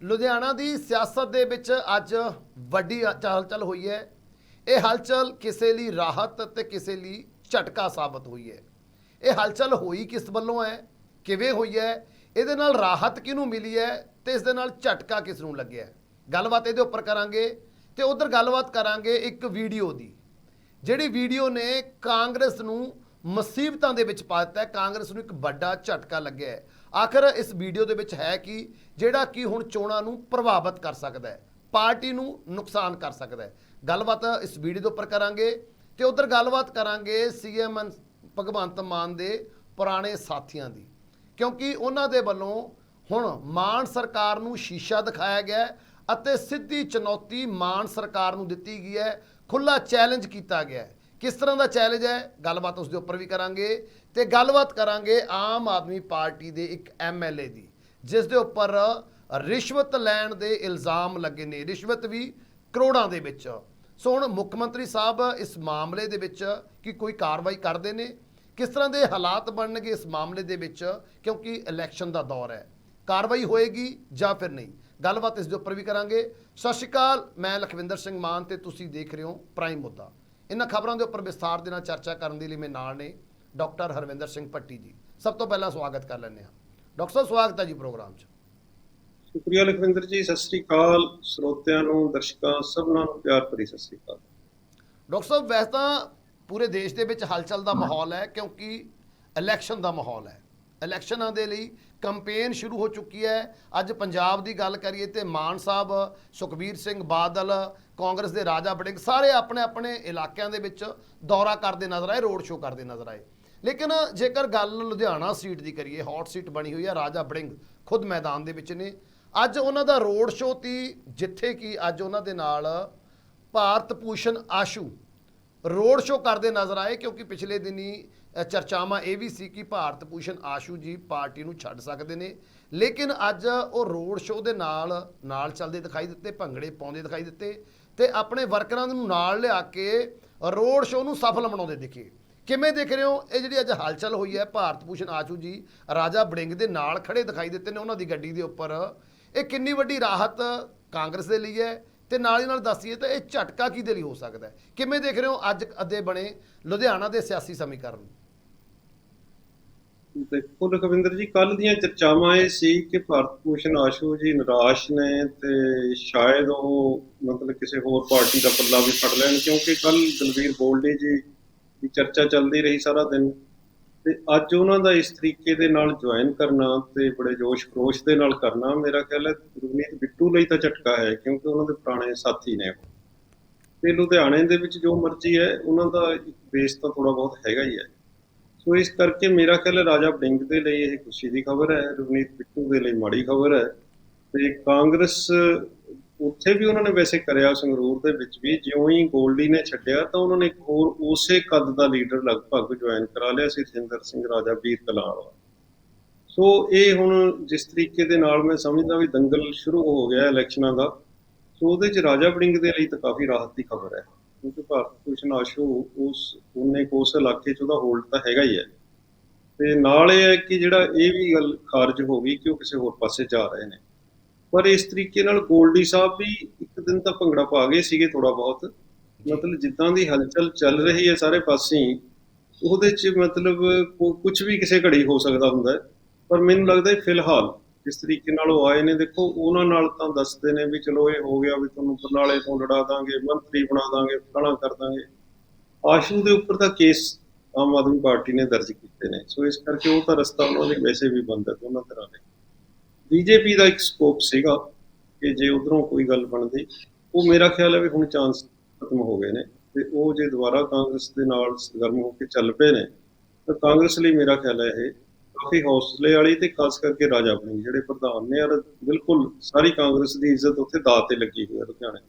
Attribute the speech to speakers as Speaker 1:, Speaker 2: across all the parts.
Speaker 1: ਲੁਧਿਆਣਾ ਦੀ ਸਿਆਸਤ ਦੇ ਵਿੱਚ ਅੱਜ ਵੱਡੀ ਹਲਚਲ ਹੋਈ ਹੈ। ਇਹ ਹਲਚਲ ਕਿਸੇ ਲਈ ਰਾਹਤ ਤੇ ਕਿਸੇ ਲਈ ਝਟਕਾ ਸਾਬਤ ਹੋਈ ਹੈ। ਇਹ ਹਲਚਲ ਹੋਈ ਕਿਸ ਵੱਲੋਂ ਹੈ? ਕਿਵੇਂ ਹੋਈ ਹੈ? ਇਹਦੇ ਨਾਲ ਰਾਹਤ ਕਿਹਨੂੰ ਮਿਲੀ ਹੈ? ਤੇ ਇਸ ਦੇ ਨਾਲ ਝਟਕਾ ਕਿਸ ਨੂੰ ਲੱਗਿਆ ਗੱਲਬਾਤ ਇਹਦੇ ਉੱਪਰ ਕਰਾਂਗੇ ਤੇ ਉਧਰ ਗੱਲਬਾਤ ਕਰਾਂਗੇ ਇੱਕ ਵੀਡੀਓ ਦੀ, ਜਿਹੜੀ ਵੀਡੀਓ ਨੇ ਕਾਂਗਰਸ ਨੂੰ ਮੁਸੀਬਤਾਂ ਦੇ ਵਿੱਚ ਪਾ ਦਿੱਤਾ ਹੈ। ਕਾਂਗਰਸ ਨੂੰ ਇੱਕ ਵੱਡਾ ਝਟਕਾ ਲੱਗਿਆ ਹੈ। ਆਖਰ ਇਸ ਵੀਡੀਓ ਦੇ ਵਿੱਚ ਹੈ ਕਿ? ਜਿਹੜਾ ਕਿ ਹੁਣ ਚੋਣਾਂ ਨੂੰ ਪ੍ਰਭਾਵਿਤ ਕਰ ਸਕਦਾ ਹੈ, ਪਾਰਟੀ ਨੂੰ ਨੁਕਸਾਨ ਕਰ ਸਕਦਾ ਹੈ। ਗੱਲਬਾਤ ਇਸ ਵੀਡੀਓ ਦੇ ਉੱਪਰ ਕਰਾਂਗੇ ਤੇ ਉਧਰ ਗੱਲਬਾਤ ਕਰਾਂਗੇ ਸੀਐਮ ਭਗਵੰਤ ਮਾਨ ਦੇ ਪੁਰਾਣੇ ਸਾਥੀਆਂ ਦੀ। ਕਿਉਂਕਿ ਉਹਨਾਂ ਦੇ ਵੱਲੋਂ ਹੁਣ ਮਾਨ ਸਰਕਾਰ ਨੂੰ ਸ਼ੀਸ਼ਾ ਦਿਖਾਇਆ ਗਿਆ ਅਤੇ ਸਿੱਧੀ ਚੁਣੌਤੀ ਮਾਨ ਸਰਕਾਰ ਨੂੰ ਦਿੱਤੀ ਗਈ ਹੈ ਖੁੱਲਾ ਚੈਲੰਜ ਕੀਤਾ ਗਿਆ ਹੈ। ਕਿਸ ਤਰ੍ਹਾਂ ਦਾ ਚੈਲੰਜ ਹੈ? ਗੱਲਬਾਤ ਉਸ ਦੇ ਉੱਪਰ ਵੀ ਕਰਾਂਗੇ। ਤੇ ਗੱਲਬਾਤ ਕਰਾਂਗੇ ਆਮ ਆਦਮੀ ਪਾਰਟੀ ਦੇ ਇੱਕ ਐਮਐਲਏ ਦੀ, ਜਿਸ ਦੇ ਉੱਪਰ ਰਿਸ਼ਵਤ ਲੈਣ ਦੇ ਇਲਜ਼ਾਮ ਲੱਗੇ ਨੇ। ਰਿਸ਼ਵਤ ਵੀ ਕਰੋੜਾਂ ਦੇ ਵਿੱਚ। ਸੋ ਹੁਣ ਮੁੱਖ ਮੰਤਰੀ ਸਾਹਿਬ ਇਸ ਮਾਮਲੇ ਦੇ ਵਿੱਚ ਕਿ ਕੋਈ ਕਾਰਵਾਈ ਕਰਦੇ ਨੇ? ਕਿਸ ਤਰ੍ਹਾਂ ਦੇ ਹਾਲਾਤ ਬਣਨਗੇ ਇਸ ਮਾਮਲੇ ਦੇ ਵਿੱਚ? ਕਿਉਂਕਿ ਇਲੈਕਸ਼ਨ ਦਾ ਦੌਰ ਹੈ। ਕਾਰਵਾਈ ਹੋਏਗੀ ਜਾਂ ਫਿਰ ਨਹੀਂ? ਗੱਲਬਾਤ ਇਸ ਦੇ ਉੱਪਰ ਵੀ ਕਰਾਂਗੇ। ਸਤਿ ਸ਼੍ਰੀ ਅਕਾਲ, ਮੈਂ ਲਖਵਿੰਦਰ ਸਿੰਘ ਮਾਨ ਤੇ ਤੁਸੀਂ ਦੇਖ ਰਹੇ ਹੋ ਪ੍ਰਾਈਮ ਮੁੱਦਾ। ਇਹਨਾਂ ਖਬਰਾਂ ਦੇ ਉੱਪਰ ਵਿਸਥਾਰ ਦੇ ਨਾਲ ਚਰਚਾ ਕਰਨ ਦੇ ਲਈ ਮੇਰੇ ਨਾਲ ਨੇ। ਡਾਕਟਰ ਹਰਵਿੰਦਰ ਸਿੰਘ ਪੱਟੀ ਜੀ। ਸਭ ਤੋਂ ਪਹਿਲਾਂ ਸਵਾਗਤ ਕਰ ਲੈਂਦੇ ਹਾਂ। ਡਾਕਟਰ ਸਾਹਿਬ ਸਵਾਗਤ ਹੈ ਜੀ ਪ੍ਰੋਗਰਾਮ 'ਚ।
Speaker 2: ਸ਼ੁਕਰੀਆ ਲਖਵਿੰਦਰ ਜੀ ਸਤਿ ਸ੍ਰੀ ਅਕਾਲ। ਸਰੋਤਿਆਂ ਨੂੰ ਦਰਸ਼ਕਾਂ ਸਭਨਾਂ ਨੂੰ ਪਿਆਰ ਭਰੀ ਸਤਿ ਸ੍ਰੀ ਅਕਾਲ।
Speaker 1: ਡਾਕਟਰ ਸਾਹਿਬ ਵੈਸੇ ਤਾਂ ਪੂਰੇ ਦੇਸ਼ ਦੇ ਵਿੱਚ ਹਲਚਲ ਦਾ ਮਾਹੌਲ ਹੈ ਕਿਉਂਕਿ ਇਲੈਕਸ਼ਨ ਦਾ ਮਾਹੌਲ ਹੈ। ਇਲੈਕਸ਼ਨਾਂ ਦੇ ਲਈ ਕੈਂਪੇਨ ਸ਼ੁਰੂ ਹੋ ਚੁੱਕੀ ਹੈ। ਅੱਜ ਪੰਜਾਬ ਦੀ ਗੱਲ ਕਰੀਏ ਤੇ ਮਾਨ ਸਾਹਿਬ ਸੁਖਬੀਰ ਸਿੰਘ ਬਾਦਲ ਕਾਂਗਰਸ ਦੇ ਰਾਜਾ ਬੜਿੰਗ ਸਾਰੇ ਆਪਣੇ ਆਪਣੇ ਇਲਾਕਿਆਂ ਦੇ ਵਿੱਚ ਦੌਰਾ ਕਰਦੇ ਨਜ਼ਰ ਆਏ ਰੋਡ ਸ਼ੋਅ ਕਰਦੇ ਨਜ਼ਰ ਆਏ। ਲੇਕਿਨ ਜੇਕਰ ਗੱਲ ਲੁਧਿਆਣਾ ਸੀਟ ਦੀ ਕਰੀਏ ਹੌਟ ਸੀਟ ਬਣੀ ਹੋਈ ਹੈ ਰਾਜਾ ਬੜਿੰਗ ਖੁਦ ਮੈਦਾਨ ਦੇ ਵਿੱਚ ਨੇ। ਅੱਜ ਉਹਨਾਂ ਦਾ ਰੋਡ ਸ਼ੋਅ ਤੀ ਜਿੱਥੇ ਕਿ ਅੱਜ ਉਹਨਾਂ ਦੇ ਨਾਲ ਭਾਰਤ ਭੂਸ਼ਣ ਆਸ਼ੂ ਰੋਡ ਸ਼ੋਅ ਕਰਦੇ ਨਜ਼ਰ ਆਏ, ਕਿਉਂਕਿ ਪਿਛਲੇ ਦਿਨੀ ਚਰਚਾਵਾਂ ਇਹ ਵੀ ਸੀ ਕਿ ਭਾਰਤ ਭੂਸ਼ਣ ਆਸ਼ੂ ਜੀ ਪਾਰਟੀ ਨੂੰ ਛੱਡ ਸਕਦੇ ਨੇ। ਲੇਕਿਨ ਅੱਜ ਉਹ ਰੋਡ ਸ਼ੋਅ ਦੇ ਨਾਲ ਨਾਲ ਚੱਲਦੇ ਦਿਖਾਈ ਦਿੱਤੇ, ਭੰਗੜੇ ਪਾਉਂਦੇ ਦਿਖਾਈ ਦਿੱਤੇ ਤੇ ਆਪਣੇ ਵਰਕਰਾਂ ਨੂੰ ਨਾਲ ਲਿਆ ਕੇ ਰੋਡ ਸ਼ੋਅ ਨੂੰ ਸਫਲ ਬਣਾਉਂਦੇ ਦਿਖੇ। ਕਿਵੇਂ ਦੇਖ ਰਹੇ ਹੋ? ਇਹ ਜਿਹੜੀ ਅੱਜ ਹਲਚਲ ਹੋਈ ਹੈ, ਭਾਰਤ ਭੂਸ਼ਣ ਆਸ਼ੂ ਜੀ, ਰਾਜਾ ਬੜਿੰਗ ਦੇ ਨਾਲ ਖੜੇ ਦਿਖਾਈ ਦਿੱਤੇ ਨੇ ਉਹਨਾਂ ਦੀ ਗੱਡੀ ਦੇ ਉੱਪਰ। ਇਹ ਕਿੰਨੀ ਵੱਡੀ ਰਾਹਤ ਕਾਂਗਰਸ ਦੇ ਲਈ ਹੈ? ਤੇ ਨਾਲ ਹੀ ਨਾਲ ਦੱਸੀਏ ਤਾਂ ਇਹ ਝਟਕਾ ਕਿਹਦੇ ਲਈ ਹੋ ਸਕਦਾ ਹੈ? ਕਿਵੇਂ ਦੇਖ ਰਹੇ ਹੋ ਅੱਜ ਅੱਧੇ ਬਣੇ ਲੁਧਿਆਣਾ ਦੇ ਸਿਆਸੀ ਸਮੀਕਰਨ?
Speaker 2: ਦੇਖੋ ਲਖਵਿੰਦਰ ਜੀ ਕੱਲ ਦੀਆਂ ਚਰਚਾਵਾਂ ਇਹ ਸੀ ਕਿ ਭਾਰਤ ਭੂਸ਼ਣ ਆਸ਼ੂ ਜੀ ਨਿਰਾਸ਼ ਨੇ ਤੇ ਸ਼ਾਇਦ ਉਹ ਮਤਲਬ ਕਿਸੇ ਹੋਰ ਪਾਰਟੀ ਦਾ ਪੱਲਾ ਵੀ ਫੜ ਲੈਣ, ਕਿਉਂਕਿ ਕੱਲ ਦਲਵੀਰ ਬੋਲਡੇ ਜੀ ਦੀ ਚਰਚਾ ਚੱਲਦੀ ਰਹੀ ਸਾਰਾ ਦਿਨ। ਤੇ ਅੱਜ ਉਹਨਾਂ ਦਾ ਇਸ ਤਰੀਕੇ ਦੇ ਨਾਲ ਜੁਆਇਨ ਕਰਨਾ ਤੇ ਬੜੇ ਜੋਸ਼ ਖਰੋਸ਼ ਦੇ ਨਾਲ ਕਰਨਾ, ਮੇਰਾ ਖਿਆਲ ਹੈ ਰਵਨੀਤ ਬਿੱਟੂ ਲਈ ਤਾਂ ਝਟਕਾ ਹੈ, ਕਿਉਂਕਿ ਉਹਨਾਂ ਦੇ ਪੁਰਾਣੇ ਸਾਥੀ ਨੇ ਉਹ। ਤੇ ਲੁਧਿਆਣੇ ਦੇ ਵਿੱਚ ਜੋ ਮਰਜ਼ੀ ਹੈ, ਉਹਨਾਂ ਦਾ ਇੱਕ ਬੇਸ ਤਾਂ ਥੋੜਾ ਬਹੁਤ ਹੈਗਾ ਹੀ ਹੈ। ਸੋ ਇਸ ਕਰਕੇ ਮੇਰਾ ਖਿਆਲ ਹੈ ਰਾਜਾ ਬੜਿੰਗ ਦੇ ਲਈ ਇਹ ਖੁਸ਼ੀ ਦੀ ਖਬਰ ਹੈ ਰਵਨੀਤ ਬਿੱਟੂ ਦੇ ਲਈ ਮਾੜੀ ਖਬਰ ਹੈ। ਤੇ ਕਾਂਗਰਸ ਉੱਥੇ ਵੀ ਉਹਨਾਂ ਨੇ ਵੈਸੇ ਕਰਿਆ ਸੰਗਰੂਰ ਦੇ ਵਿੱਚ ਵੀ, ਜਿਉਂ ਹੀ ਗੋਲਡੀ ਨੇ ਛੱਡਿਆ ਤਾਂ ਉਹਨਾਂ ਨੇ ਇੱਕ ਹੋਰ ਉਸੇ ਕੱਦ ਦਾ ਲੀਡਰ ਲਗਭਗ ਜੁਆਇਨ ਕਰਾ ਲਿਆ ਸੀ, ਰਜਿੰਦਰ ਸਿੰਘ ਰਾਜਾ ਵੀਰ ਕਲਾਂ ਸੋ ਇਹ ਹੁਣ ਜਿਸ ਤਰੀਕੇ ਦੇ ਨਾਲ ਮੈਂ ਸਮਝਦਾ ਵੀ ਦੰਗਲ ਸ਼ੁਰੂ ਹੋ ਗਿਆ ਇਲੈਕਸ਼ਨਾਂ ਦਾ ਸੋ ਉਹਦੇ ਚ ਰਾਜਾ ਵੜਿੰਗ ਦੇ ਲਈ ਤਾਂ ਕਾਫੀ ਰਾਹਤ ਦੀ ਖਬਰ ਹੈ। ਕਿਉਂਕਿ ਭਾਰਤ ਭੂਸ਼ਣ ਆਸ਼ੂ ਉਸ, ਉਹਨੇ ਕੋਸ ਇਲਾਕੇ ਚ ਉਹਦਾ ਹੋਲਡ ਤਾਂ ਹੈਗਾ ਹੀ ਹੈ। ਤੇ ਨਾਲ ਇਹ ਹੈ ਕਿ ਜਿਹੜਾ ਇਹ ਵੀ ਗੱਲ ਖਾਰਜ ਹੋ ਗਈ ਕਿ ਉਹ ਕਿਸੇ ਹੋਰ ਪਾਸੇ ਜਾ ਰਹੇ ਨੇ। ਪਰ ਇਸ ਤਰੀਕੇ ਨਾਲ ਗੋਲਡੀ ਸਾਹਿਬ ਵੀ ਇੱਕ ਦਿਨ ਤਾਂ ਭੰਗੜਾ ਪਾ ਗਏ ਸੀਗੇ ਥੋੜਾ ਬਹੁਤ। ਮਤਲਬ ਜਿੱਦਾਂ ਦੀ ਹਲਚਲ ਚੱਲ ਰਹੀ ਹੈ ਸਾਰੇ ਪਾਸੇ ਉਹਦੇ ਚ ਮਤਲਬ ਕੁਝ ਵੀ ਕਿਸੇ ਘੜੀ ਹੋ ਸਕਦਾ ਹੁੰਦਾ ਹੈ। ਪਰ ਮੈਨੂੰ ਲੱਗਦਾ ਹੈ ਫਿਲਹਾਲ ਜਿਸ ਤਰੀਕੇ ਨਾਲ ਉਹ ਆਏ ਨੇ ਦੇਖੋ ਉਹਨਾਂ ਨਾਲ ਤਾਂ ਦੱਸਦੇ ਨੇ ਵੀ ਚਲੋ ਇਹ ਹੋ ਗਿਆ ਵੀ ਤੁਹਾਨੂੰ ਬਰਨਾਲੇ ਤੋਂ ਲੜਾ ਦਾਂਗੇ ਮੰਤਰੀ ਬਣਾ ਦਾਂਗੇ ਫਲਾਣਾ ਕਰ ਦਾਂਗੇ। ਆਸ਼ੂ ਦੇ ਉੱਪਰ ਤਾਂ ਕੇਸ ਆਮ ਆਦਮੀ ਪਾਰਟੀ ਨੇ ਦਰਜ ਕੀਤੇ ਨੇ। ਸੋ ਇਸ ਕਰਕੇ ਉਹ ਤਾਂ ਰਸਤਾ ਉਹਨਾਂ ਲਈ ਵੈਸੇ ਵੀ ਬੰਦ ਹੈ ਦੋਨਾਂ ਤਰ੍ਹਾਂ ਦੇ। ਬੀਜੇਪੀ ਦਾ ਇੱਕ ਸਕੋਪ ਸੀਗਾ ਕਿ ਜੇ ਉਧਰੋਂ ਕੋਈ ਗੱਲ ਬਣਦੀ, ਉਹ ਮੇਰਾ ਖਿਆਲ ਹੈ ਵੀ ਹੁਣ ਚਾਂਸ ਖਤਮ ਹੋ ਗਏ ਨੇ ਤੇ ਉਹ ਜੇ ਦੁਬਾਰਾ ਕਾਂਗਰਸ ਦੇ ਨਾਲ ਸਰਗਰਮ ਹੋ ਕੇ ਚੱਲ ਪਏ ਨੇ, ਤਾਂ ਕਾਂਗਰਸ ਲਈ ਮੇਰਾ ਖਿਆਲ ਹੈ ਇਹ ਕਾਫੀ ਹੌਸਲੇ ਵਾਲੀ ਤੇ ਖਾਸ ਕਰਕੇ ਰਾਜਾ ਬਣੀ, ਜਿਹੜੇ ਪ੍ਰਧਾਨ ਨੇ ਔਰ ਬਿਲਕੁਲ ਸਾਰੀ ਕਾਂਗਰਸ ਦੀ ਇੱਜ਼ਤ ਉੱਥੇ ਦਾਅ ਤੇ ਲੱਗੀ ਹੋਈ ਹੈ ਲੁਧਿਆਣੇ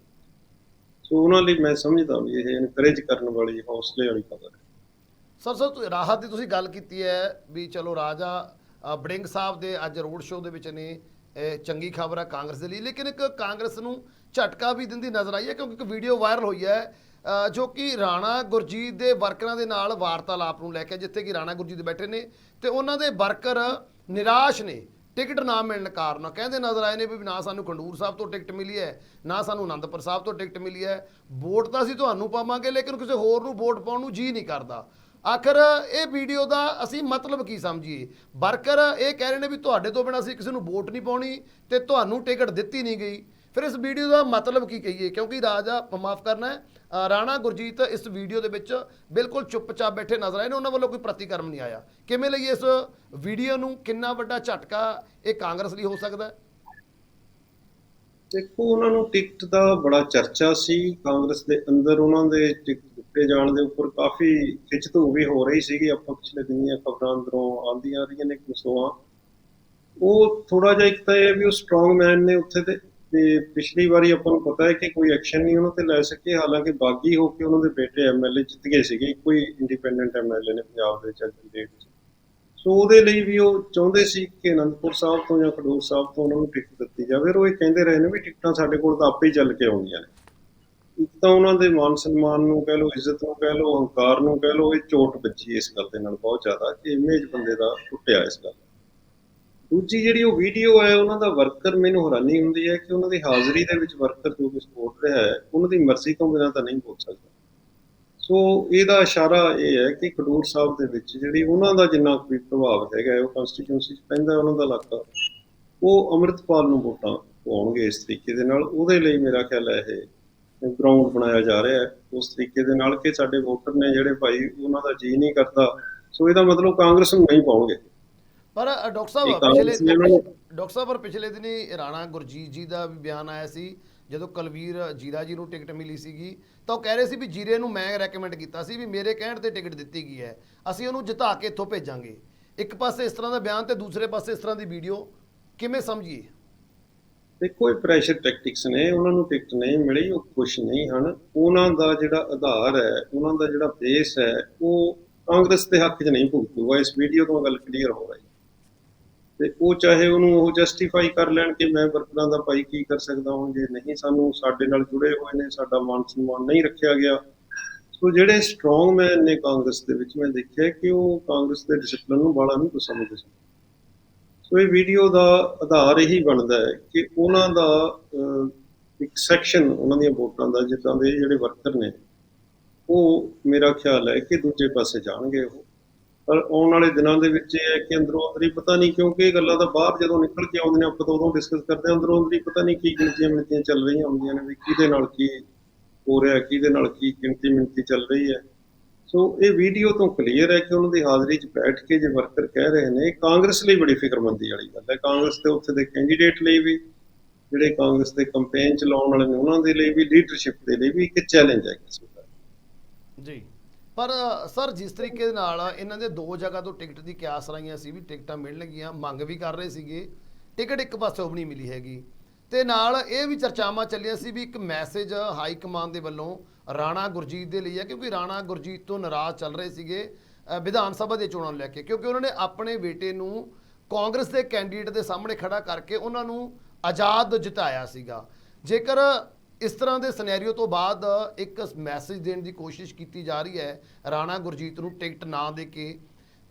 Speaker 2: ਸੋ ਉਹਨਾਂ ਲਈ ਮੈਂ ਸਮਝਦਾ ਵੀ ਇਹ ਇਨਕਰੇਜ ਕਰਨ ਵਾਲੀ, ਹੌਸਲੇ ਵਾਲੀ ਖਬਰ ਹੈ।
Speaker 1: ਸਰ ਸਰ ਰਾਹਤ ਦੀ ਤੁਸੀਂ ਗੱਲ ਕੀਤੀ ਹੈ ਵੀ ਚਲੋ ਰਾਜਾ ਬੜਿੰਗ ਸਾਹਿਬ ਦੇ ਅੱਜ ਰੋਡ ਸ਼ੋਅ ਦੇ ਵਿੱਚ ਨੇ, ਇਹ ਚੰਗੀ ਖਬਰ ਆ ਕਾਂਗਰਸ ਦੇ ਲਈ। ਲੇਕਿਨ ਇੱਕ ਕਾਂਗਰਸ ਨੂੰ ਝਟਕਾ ਵੀ ਦਿੰਦੀ ਨਜ਼ਰ ਆਈ ਹੈ ਕਿਉਂਕਿ ਇੱਕ ਵੀਡੀਓ ਵਾਇਰਲ ਹੋਈ ਹੈ ਜੋ ਕਿ ਰਾਣਾ ਗੁਰਜੀਤ ਦੇ ਵਰਕਰਾਂ ਦੇ ਨਾਲ ਵਾਰਤਾਲਾਪ ਨੂੰ ਲੈ ਕੇ, ਜਿੱਥੇ ਕਿ ਰਾਣਾ ਗੁਰਜੀਤ ਬੈਠੇ ਨੇ ਤੇ ਉਹਨਾਂ ਦੇ ਵਰਕਰ ਨਿਰਾਸ਼ ਨੇ, ਟਿਕਟ ਨਾ ਮਿਲਣ ਕਾਰਨ। ਕਹਿੰਦੇ ਨਜ਼ਰ ਆਏ ਨੇ ਵੀ ਨਾ ਸਾਨੂੰ ਖੰਡੂਰ ਸਾਹਿਬ ਤੋਂ ਟਿਕਟ ਮਿਲੀ ਹੈ, ਨਾ ਸਾਨੂੰ ਆਨੰਦਪੁਰ ਸਾਹਿਬ ਤੋਂ ਟਿਕਟ ਮਿਲੀ ਹੈ। ਵੋਟ ਤਾਂ ਅਸੀਂ ਤੁਹਾਨੂੰ ਪਾਵਾਂਗੇ, ਲੇਕਿਨ ਕਿਸੇ ਹੋਰ ਨੂੰ ਵੋਟ ਪਾਉਣ ਨੂੰ ਜੀ ਨਹੀਂ ਕਰਦਾ। ਆਖਰ ਇਹ ਵੀਡੀਓ ਦਾ ਅਸੀਂ ਮਤਲਬ ਕੀ ਸਮਝੀਏ? ਵਰਕਰ ਇਹ ਕਹਿ ਰਹੇ ਨੇ ਵੀ ਤੁਹਾਡੇ ਤੋਂ ਬਿਨਾਂ ਅਸੀਂ ਕਿਸੇ ਨੂੰ ਵੋਟ ਨਹੀਂ ਪਾਉਣੀ ਤੇ ਤੁਹਾਨੂੰ ਟਿਕਟ ਦਿੱਤੀ ਨਹੀਂ ਗਈ। ਫਿਰ ਇਸ ਵੀਡੀਓ ਦਾ ਮਤਲਬ ਕੀ ਕਹੀਏ? ਕਿਉਂਕਿ ਰਾਜਾ ਮਾਫ ਕਰਨਾ ਹੈ ਰਾਣਾ ਗੁਰਜੀਤ ਇਸ ਵੀਡੀਓ ਦੇ ਵਿੱਚ ਬਿਲਕੁਲ ਚੁੱਪਚਾਪ ਬੈਠੇ ਨਜ਼ਰ ਆਏ ਨੇ, ਉਹਨਾਂ ਵੱਲੋਂ ਕੋਈ ਪ੍ਰਤੀਕਰਮ ਨਹੀਂ ਆਇਆ। ਕਿਵੇਂ ਲਈ ਇਸ ਵੀਡੀਓ ਨੂੰ? ਕਿੰਨਾ ਵੱਡਾ ਝਟਕਾ ਇਹ ਕਾਂਗਰਸ ਲਈ ਹੋ ਸਕਦਾ
Speaker 2: ਦੇਖੋ, ਉਹਨਾਂ ਨੂੰ ਟਿਕਟ ਦਾ ਬੜਾ ਚਰਚਾ ਸੀ। ਕਾਂਗਰਸ ਦੇ ਅੰਦਰ ਉਹਨਾਂ ਦੇ ਟਿਕਟ ਦਿੱਤੇ ਜਾਣ ਦੇ ਉੱਪਰ ਕਾਫੀ ਖਿੱਚਤੂ ਵੀ ਹੋ ਰਹੀ ਸੀਗੀ। ਆਪਾਂ ਪਿਛਲੇ ਦਿਨ ਖਬਰਾਂ ਅੰਦਰੋਂ ਆਉਂਦੀਆਂ ਰਹੀਆਂ ਨੇ ਕਿਸੋਆਂ ਉਹ ਥੋੜਾ ਜਿਹਾ ਇੱਕ ਤਾਂ ਇਹ ਵੀ ਉਹ ਸਟਰੋਂਗ ਮੈਨ ਨੇ ਉੱਥੇ ਤੇ ਤੇ ਪਿਛਲੀ ਵਾਰੀ ਆਪਾਂ ਨੂੰ ਪਤਾ ਹੈ ਕਿ ਕੋਈ ਐਕਸ਼ਨ ਨਹੀਂ ਉਹਨਾਂ ਤੇ ਲੈ ਸਕੇ। ਹਾਲਾਂਕਿ ਬਾਗੀ ਹੋ ਕੇ ਉਹਨਾਂ ਦੇ ਬੇਟੇ ਐਮਐਲਏ ਜਿੱਤ ਗਏ ਸੀਗੇ। ਕੋਈ ਇੰਡੀਪੈਂਡੈਂਟ ਐਮਐਲਏ ਨੇ ਪੰਜਾਬ ਦੇ ਵਿੱਚ। ਡੇਟ ਸੋ ਉਹਦੇ ਲਈ ਵੀ ਉਹ ਚਾਹੁੰਦੇ ਸੀ ਕਿ ਅਨੰਦਪੁਰ ਸਾਹਿਬ ਤੋਂ ਜਾਂ ਖਡੂਰ ਸਾਹਿਬ ਤੋਂ ਉਹਨਾਂ ਨੂੰ ਟਿਕਟ ਦਿੱਤੀ ਜਾਵੇ। ਔਰ ਉਹ ਇਹ ਕਹਿੰਦੇ ਰਹੇ ਨੇ ਵੀ ਟਿਕਟਾਂ ਸਾਡੇ ਕੋਲ ਤਾਂ ਆਪੇ ਹੀ ਚੱਲ ਕੇ ਆਉਂਦੀਆਂ ਨੇ। ਇੱਕ ਤਾਂ ਉਹਨਾਂ ਦੇ ਮਾਨ ਸਨਮਾਨ ਨੂੰ ਕਹਿ ਲਓ, ਇੱਜ਼ਤ ਨੂੰ ਕਹਿ ਲਓ ਹੰਕਾਰ ਨੂੰ ਕਹਿ ਲਓ, ਇਹ ਚੋਟ ਵੱਜੀ ਇਸ ਗੱਲ ਦੇ ਨਾਲ ਬਹੁਤ ਜ਼ਿਆਦਾ ਕਿ ਇਮੇਜ ਬੰਦੇ ਦਾ ਟੁੱਟਿਆ ਇਸ ਗੱਲ ਦੂਜੀ ਜਿਹੜੀ ਉਹ ਵੀਡੀਓ ਹੈ, ਉਹਨਾਂ ਦਾ ਵਰਕਰ ਮੈਨੂੰ ਹੈਰਾਨੀ ਹੁੰਦੀ ਹੈ ਕਿ ਉਹਨਾਂ ਦੀ ਹਾਜ਼ਰੀ ਦੇ ਵਿੱਚ ਵਰਕਰ ਜੋ ਕੁਝ ਬੋਲ ਰਿਹਾ ਹੈ, ਉਹਨਾਂ ਦੀ ਮਰਜ਼ੀ ਤੋਂ ਬਿਨਾਂ ਤਾਂ ਨਹੀਂ ਬੋਲ ਸਕਦਾ। ਸੋ ਇਹਦਾ ਇਸ਼ਾਰਾ ਇਹ ਹੈ ਕਿ ਖਡੂਰ ਸਾਹਿਬ ਦੇ ਵਿੱਚ ਜਿਹੜੀ ਉਹਨਾਂ ਦਾ ਜਿੰਨਾ ਕੋਈ ਪ੍ਰਭਾਵ ਹੈਗਾ ਉਹ ਕਨਸਟੀਟਿਊਂਸੀ 'ਚ ਪੈਂਦਾ ਉਹਨਾਂ ਦਾ ਇਲਾਕਾ, ਉਹ ਅੰਮ੍ਰਿਤਪਾਲ ਨੂੰ ਵੋਟਾਂ ਪਾਉਣਗੇ ਇਸ ਤਰੀਕੇ ਦੇ ਨਾਲ। ਉਹਦੇ ਲਈ ਮੇਰਾ ਖਿਆਲ ਹੈ ਇਹ ਗਰਾਊਂਡ ਬਣਾਇਆ ਜਾ ਰਿਹਾ ਹੈ। ਉਸ ਤਰੀਕੇ ਦੇ ਨਾਲ ਕਿ ਸਾਡੇ ਵੋਟਰ ਨੇ ਜਿਹੜੇ ਭਾਈ ਉਹਨਾਂ ਦਾ ਜੀ ਨਹੀਂ ਕਰਦਾ। ਸੋ ਇਹਦਾ ਮਤਲਬ ਕਾਂਗਰਸ ਨੂੰ ਨਹੀਂ ਪਾਉਣਗੇ।
Speaker 1: ਪਰ ਡਾਕਟਰ ਸਾਹਿਬ ਪਿਛਲੇ ਡਾਕਟਰ ਸਾਹਿਬ ਪਰ ਪਿਛਲੇ ਦਿਨੀ ਰਾਣਾ ਗੁਰਜੀਤ ਜੀ ਦਾ ਵੀ ਬਿਆਨ ਆਇਆ ਸੀ। ਜਦੋਂ ਕਲਵੀਰ ਜੀਰਾ ਜੀ ਨੂੰ ਟਿਕਟ ਮਿਲੀ ਸੀਗੀ ਤਾਂ ਉਹ ਕਹਿ ਰਹੇ ਸੀ ਵੀ ਜੀਰੇ ਨੂੰ ਮੈਂ ਰეკਮੈਂਡ ਕੀਤਾ ਸੀ ਵੀ ਮੇਰੇ ਕਹਿਣ ਤੇ ਟਿਕਟ ਦਿੱਤੀ ਗਈ ਹੈ। ਅਸੀਂ ਉਹਨੂੰ ਜਿਤਾ ਕੇ ਇੱਥੋਂ ਭੇਜਾਂਗੇ। ਇੱਕ ਪਾਸੇ ਇਸ ਤਰ੍ਹਾਂ ਦਾ ਬਿਆਨ ਤੇ ਦੂਸਰੇ ਪਾਸੇ ਇਸ ਤਰ੍ਹਾਂ ਦੀ ਵੀਡੀਓ। ਕਿਵੇਂ ਸਮਝੀਏ?
Speaker 2: ਦੇਖੋ, ਇਹ ਪ੍ਰੈਸ਼ਰ ਟੈਕਟਿਕਸ ਨੇ, ਉਹਨਾਂ ਨੂੰ ਟਿਕਟ ਨਹੀਂ ਮਿਲੀ, ਉਹ ਖੁਸ਼ ਨਹੀਂ ਹਨ। ਉਹਨਾਂ ਦਾ ਜਿਹੜਾ ਆਧਾਰ ਹੈ, ਉਹਨਾਂ ਦਾ ਜਿਹੜਾ ਬੇਸ ਹੈ, ਉਹ ਕਾਂਗਰਸ ਦੇ ਹੱਕ 'ਚ ਨਹੀਂ ਭੁਗਤੂਗਾ ਇਸ ਵੀਡੀਓ ਤੋਂ ਗੱਲ ਕਲੀਅਰ ਹੋ ਰਹੀ ਤੇ ਉਹ ਚਾਹੇ ਉਹਨੂੰ ਉਹ ਜਸਟੀਫਾਈ ਕਰ ਲੈਣ ਕਿ ਮੈਂ ਵਰਕਰਾਂ ਦਾ ਭਾਈ ਕੀ ਕਰ ਸਕਦਾ ਹਾਂ, ਜੇ ਨਹੀਂ ਸਾਨੂੰ ਸਾਡੇ ਨਾਲ ਜੁੜੇ ਹੋਏ ਨੇ, ਸਾਡਾ ਮਾਨ ਸਨਮਾਨ ਨਹੀਂ ਰੱਖਿਆ ਗਿਆ। ਸੋ ਜਿਹੜੇ ਸਟਰੋਂਗ ਮੈਨ ਨੇ ਕਾਂਗਰਸ ਦੇ ਵਿੱਚ, ਮੈਂ ਦੇਖਿਆ ਕਿ ਉਹ ਕਾਂਗਰਸ ਦੇ ਡਿਸਪਲਿਨ ਨੂੰ ਬਾਲਾ ਨਹੀਂ ਕੁਝ ਸਮਝਦੇ ਸੀ। ਸੋ ਇਹ ਵੀਡੀਓ ਦਾ ਆਧਾਰ ਇਹੀ ਬਣਦਾ ਹੈ ਕਿ ਉਹਨਾਂ ਦਾ ਇੱਕ ਸੈਕਸ਼ਨ ਉਹਨਾਂ ਦੀਆਂ ਵੋਟਾਂ ਦਾ, ਜਿੱਦਾਂ ਦੇ ਜਿਹੜੇ ਵਰਕਰ ਨੇ, ਉਹ ਮੇਰਾ ਖਿਆਲ ਹੈ ਕਿ ਦੂਜੇ ਪਾਸੇ ਜਾਣਗੇ ਉਹ। ਪਰ ਆਉਣ ਵਾਲੇ ਦਿਨਾਂ ਦੇ ਵਿੱਚ ਇਹ ਹੈ ਕਿ ਅੰਦਰੋਂ ਅੰਦਰੀ ਪਤਾ ਨਹੀਂ ਕਿਉਂਕਿ ਇਹ ਗੱਲਾਂ ਤਾਂ ਬਾਹਰ ਜਦੋਂ ਨਿਕਲ ਕੇ ਆਉਂਦੇ ਨੇ, ਆਪਾਂ ਤਾਂ ਉਦੋਂ ਡਿਸਕਸ ਕਰਦੇ ਹਾਂ, ਅੰਦਰੋਂ ਅੰਦਰੀ ਪਤਾ ਨਹੀਂ ਕੀ ਗਿਣਤੀਆਂ ਮਿਣਤੀਆਂ ਚੱਲ ਰਹੀਆਂ ਹੁੰਦੀਆਂ ਨੇ, ਵੀ ਕਿਹਦੇ ਨਾਲ ਕੀ ਹੋ ਰਿਹਾ, ਕਿਹਦੇ ਨਾਲ ਕੀ ਗਿਣਤੀ ਮਿਣਤੀ ਚੱਲ ਰਹੀ ਹੈ। ਸੋ ਇਹ ਵੀਡੀਓ ਤੋਂ ਕਲੀਅਰ ਹੈ ਕਿ ਉਹਨਾਂ ਦੀ ਹਾਜ਼ਰੀ 'ਚ ਬੈਠ ਕੇ ਜੇ ਵਰਕਰ ਕਹਿ ਰਹੇ ਨੇ ਕਾਂਗਰਸ ਲਈ ਬੜੀ ਫਿਕਰਮੰਦੀ ਵਾਲੀ ਗੱਲ ਹੈ। ਕਾਂਗਰਸ ਦੇ ਉੱਥੇ ਦੇ ਕੈਂਡੀਡੇਟ ਲਈ ਵੀ, ਜਿਹੜੇ ਕਾਂਗਰਸ ਦੇ ਕੰਪੇਨ ਚਲਾਉਣ ਵਾਲੇ ਨੇ ਉਹਨਾਂ ਦੇ ਲਈ ਵੀ ਲੀਡਰਸ਼ਿਪ ਦੇ ਲਈ ਵੀ ਇੱਕ ਚੈਲੰਜ ਹੈ ਕਿਸੇ ਦਾ।
Speaker 1: ਜੀ। ਪਰ, ਸਰ, ਜਿਸ ਤਰੀਕੇ ਦੇ ਨਾਲ ਇਹਨਾਂ ਦੇ ਦੋ ਜਗ੍ਹਾ ਤੋਂ ਟਿਕਟ ਦੀ ਕਿਆਸ ਰਾਈਆਂ ਸੀ ਵੀ ਟਿਕਟਾਂ ਮਿਲਣਗੀਆਂ, ਮੰਗ ਵੀ ਕਰ ਰਹੇ ਸੀਗੇ। ਟਿਕਟ ਇੱਕ ਪਾਸੇ ਵੀ ਨਹੀਂ ਮਿਲੀ ਹੈਗੀ। ਤੇ ਨਾਲ ਇਹ ਵੀ ਚਰਚਾਵਾਂ ਚੱਲੀਆਂ ਸੀ ਵੀ ਇੱਕ ਮੈਸੇਜ ਹਾਈ ਕਮਾਂਡ ਦੇ ਵੱਲੋਂ ਰਾਣਾ ਗੁਰਜੀਤ ਦੇ ਲਈ ਹੈ, ਕਿਉਂਕਿ ਰਾਣਾ ਗੁਰਜੀਤ ਤੋਂ ਨਾਰਾਜ਼ ਚੱਲ ਰਹੇ ਸੀਗੇ ਵਿਧਾਨ ਸਭਾ ਦੇ ਚੋਣਾਂ ਨੂੰ ਲੈ ਕੇ, ਕਿਉਂਕਿ ਉਹਨਾਂ ਨੇ ਆਪਣੇ ਬੇਟੇ ਨੂੰ ਕਾਂਗਰਸ ਦੇ ਕੈਂਡੀਡੇਟ ਦੇ ਸਾਹਮਣੇ ਖੜਾ ਕਰਕੇ ਉਹਨਾਂ ਨੂੰ ਆਜ਼ਾਦ ਜਿਤਾਇਆ ਸੀਗਾ। ਜੇਕਰ ਇਸ ਤਰ੍ਹਾਂ ਦੇ ਸਿਨੈਰੀਓ ਤੋਂ ਬਾਅਦ ਇੱਕ ਮੈਸੇਜ ਦੇਣ ਦੀ ਕੋਸ਼ਿਸ਼ ਕੀਤੀ ਜਾ ਰਹੀ ਹੈ ਰਾਣਾ ਗੁਰਜੀਤ ਨੂੰ ਟਿਕਟ ਨਾ ਦੇ ਕੇ,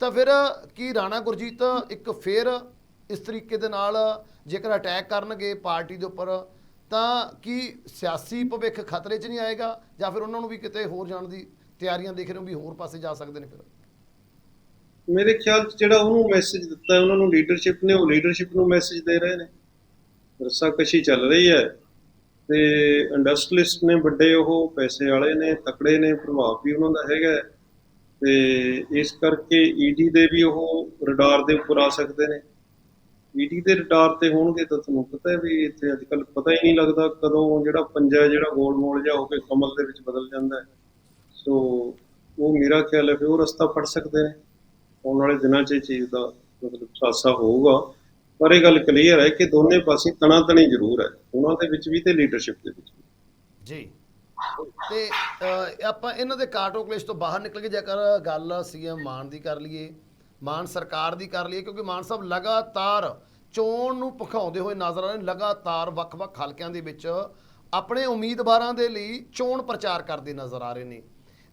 Speaker 1: ਤਾਂ ਫਿਰ ਕੀ ਰਾਣਾ ਗੁਰਜੀਤ ਇੱਕ ਫੇਰ ਇਸ ਤਰੀਕੇ ਦੇ ਨਾਲ ਜੇਕਰ ਅਟੈਕ ਕਰਨਗੇ ਪਾਰਟੀ ਦੇ ਉੱਪਰ, ਤਾਂ ਕੀ ਸਿਆਸੀ ਭਵਿੱਖ ਖਤਰੇ 'ਚ ਨਹੀਂ ਆਏਗਾ? ਜਾਂ ਫਿਰ ਉਹਨਾਂ ਨੂੰ ਵੀ ਕਿਤੇ ਹੋਰ ਜਾਣ ਦੀ ਤਿਆਰੀਆਂ ਦੇਖ ਰਹੇ ਹੋ ਵੀ ਹੋਰ ਪਾਸੇ ਜਾ ਸਕਦੇ ਨੇ ਫਿਰ?
Speaker 2: ਮੇਰੇ ਖਿਆਲ 'ਚ ਜਿਹੜਾ ਉਹਨੂੰ ਮੈਸੇਜ ਦਿੱਤਾ ਉਹਨਾਂ ਨੂੰ ਲੀਡਰਸ਼ਿਪ ਨੇ, ਉਹ ਲੀਡਰਸ਼ਿਪ ਨੂੰ ਮੈਸੇਜ ਦੇ ਰਹੇ ਨੇ। ਰੱਸਾਕਸ਼ੀ ਚੱਲ ਰਹੀ ਹੈ ਤੇ ਇੰਡਸਟਰੀਲਿਸਟ ਨੇ ਵੱਡੇ ਉਹ ਪੈਸੇ ਵਾਲੇ ਨੇ, ਤਕੜੇ ਨੇ, ਪ੍ਰਭਾਵ ਵੀ ਉਹਨਾਂ ਦਾ ਹੈਗਾ ਹੈ। ਤੇ ਇਸ ਕਰਕੇ ਈਡੀ ਦੇ ਵੀ ਉਹ ਰਡਾਰ ਦੇ ਉੱਪਰ ਆ ਸਕਦੇ ਨੇ। ਈਡੀ ਦੇ ਰਡਾਰ ਤੇ ਹੋਣਗੇ ਤਾਂ ਤੁਹਾਨੂੰ ਪਤਾ ਹੈ ਵੀ ਇੱਥੇ ਅੱਜ ਕੱਲ ਪਤਾ ਹੀ ਨਹੀਂ ਲੱਗਦਾ ਕਦੋਂ ਜਿਹੜਾ ਪੰਜਾ ਜਿਹੜਾ ਗੋਲ ਮੋਲ ਜਿਹਾ ਹੋ ਕੇ ਕਮਲ ਦੇ ਵਿੱਚ ਬਦਲ ਜਾਂਦਾ ਹੈ। ਸੋ ਉਹ ਮੇਰਾ ਖਿਆਲ ਹੈ ਕਿ ਉਹ ਰਸਤਾ ਫੜ ਸਕਦੇ ਨੇ। ਆਉਣ ਵਾਲੇ ਦਿਨਾਂ 'ਚ ਇਹ ਚੀਜ਼ ਦਾ ਮਤਲਬ ਸਾਸਾ ਹੋਊਗਾ। ਪਰ ਇਹ ਗੱਲ ਕਲੀਅਰ ਹੈ ਕਿ ਦੋਨੇ ਪਾਸੇ ਤਣਾ ਤਣੀ ਜ਼ਰੂਰ ਹੈ। ਉਹਨਾਂ ਦੇ ਵਿੱਚ ਵੀ ਤੇ ਲੀਡਰਸ਼ਿਪ ਦੇ ਵਿੱਚ ਵੀ।
Speaker 1: ਜੀ। ਤੇ ਆਪਾਂ ਇਹਨਾਂ ਦੇ ਕਾਟੋ ਕਲੇਸ਼ ਤੋਂ ਬਾਹਰ ਨਿਕਲ ਕੇ ਜੇਕਰ ਗੱਲ ਸੀਐਮ ਮਾਨ ਦੀ ਕਰ ਲਈਏ ਮਾਨ ਸਰਕਾਰ ਦੀ ਕਰ ਲਈਏ, ਕਿਉਂਕਿ ਮਾਨ ਸਾਹਿਬ ਲਗਾਤਾਰ ਚੋਣ ਨੂੰ ਭਖਾਉਂਦੇ ਹੋਏ ਨਜ਼ਰ ਆ ਰਹੇ ਨੇ, ਲਗਾਤਾਰ ਵੱਖ-ਵੱਖ ਹਲਕਿਆਂ ਦੇ ਵਿੱਚ ਆਪਣੇ ਉਮੀਦਵਾਰਾਂ ਦੇ ਲਈ ਚੋਣ ਪ੍ਰਚਾਰ ਕਰਦੇ ਨਜ਼ਰ ਆ ਰਹੇ ਨੇ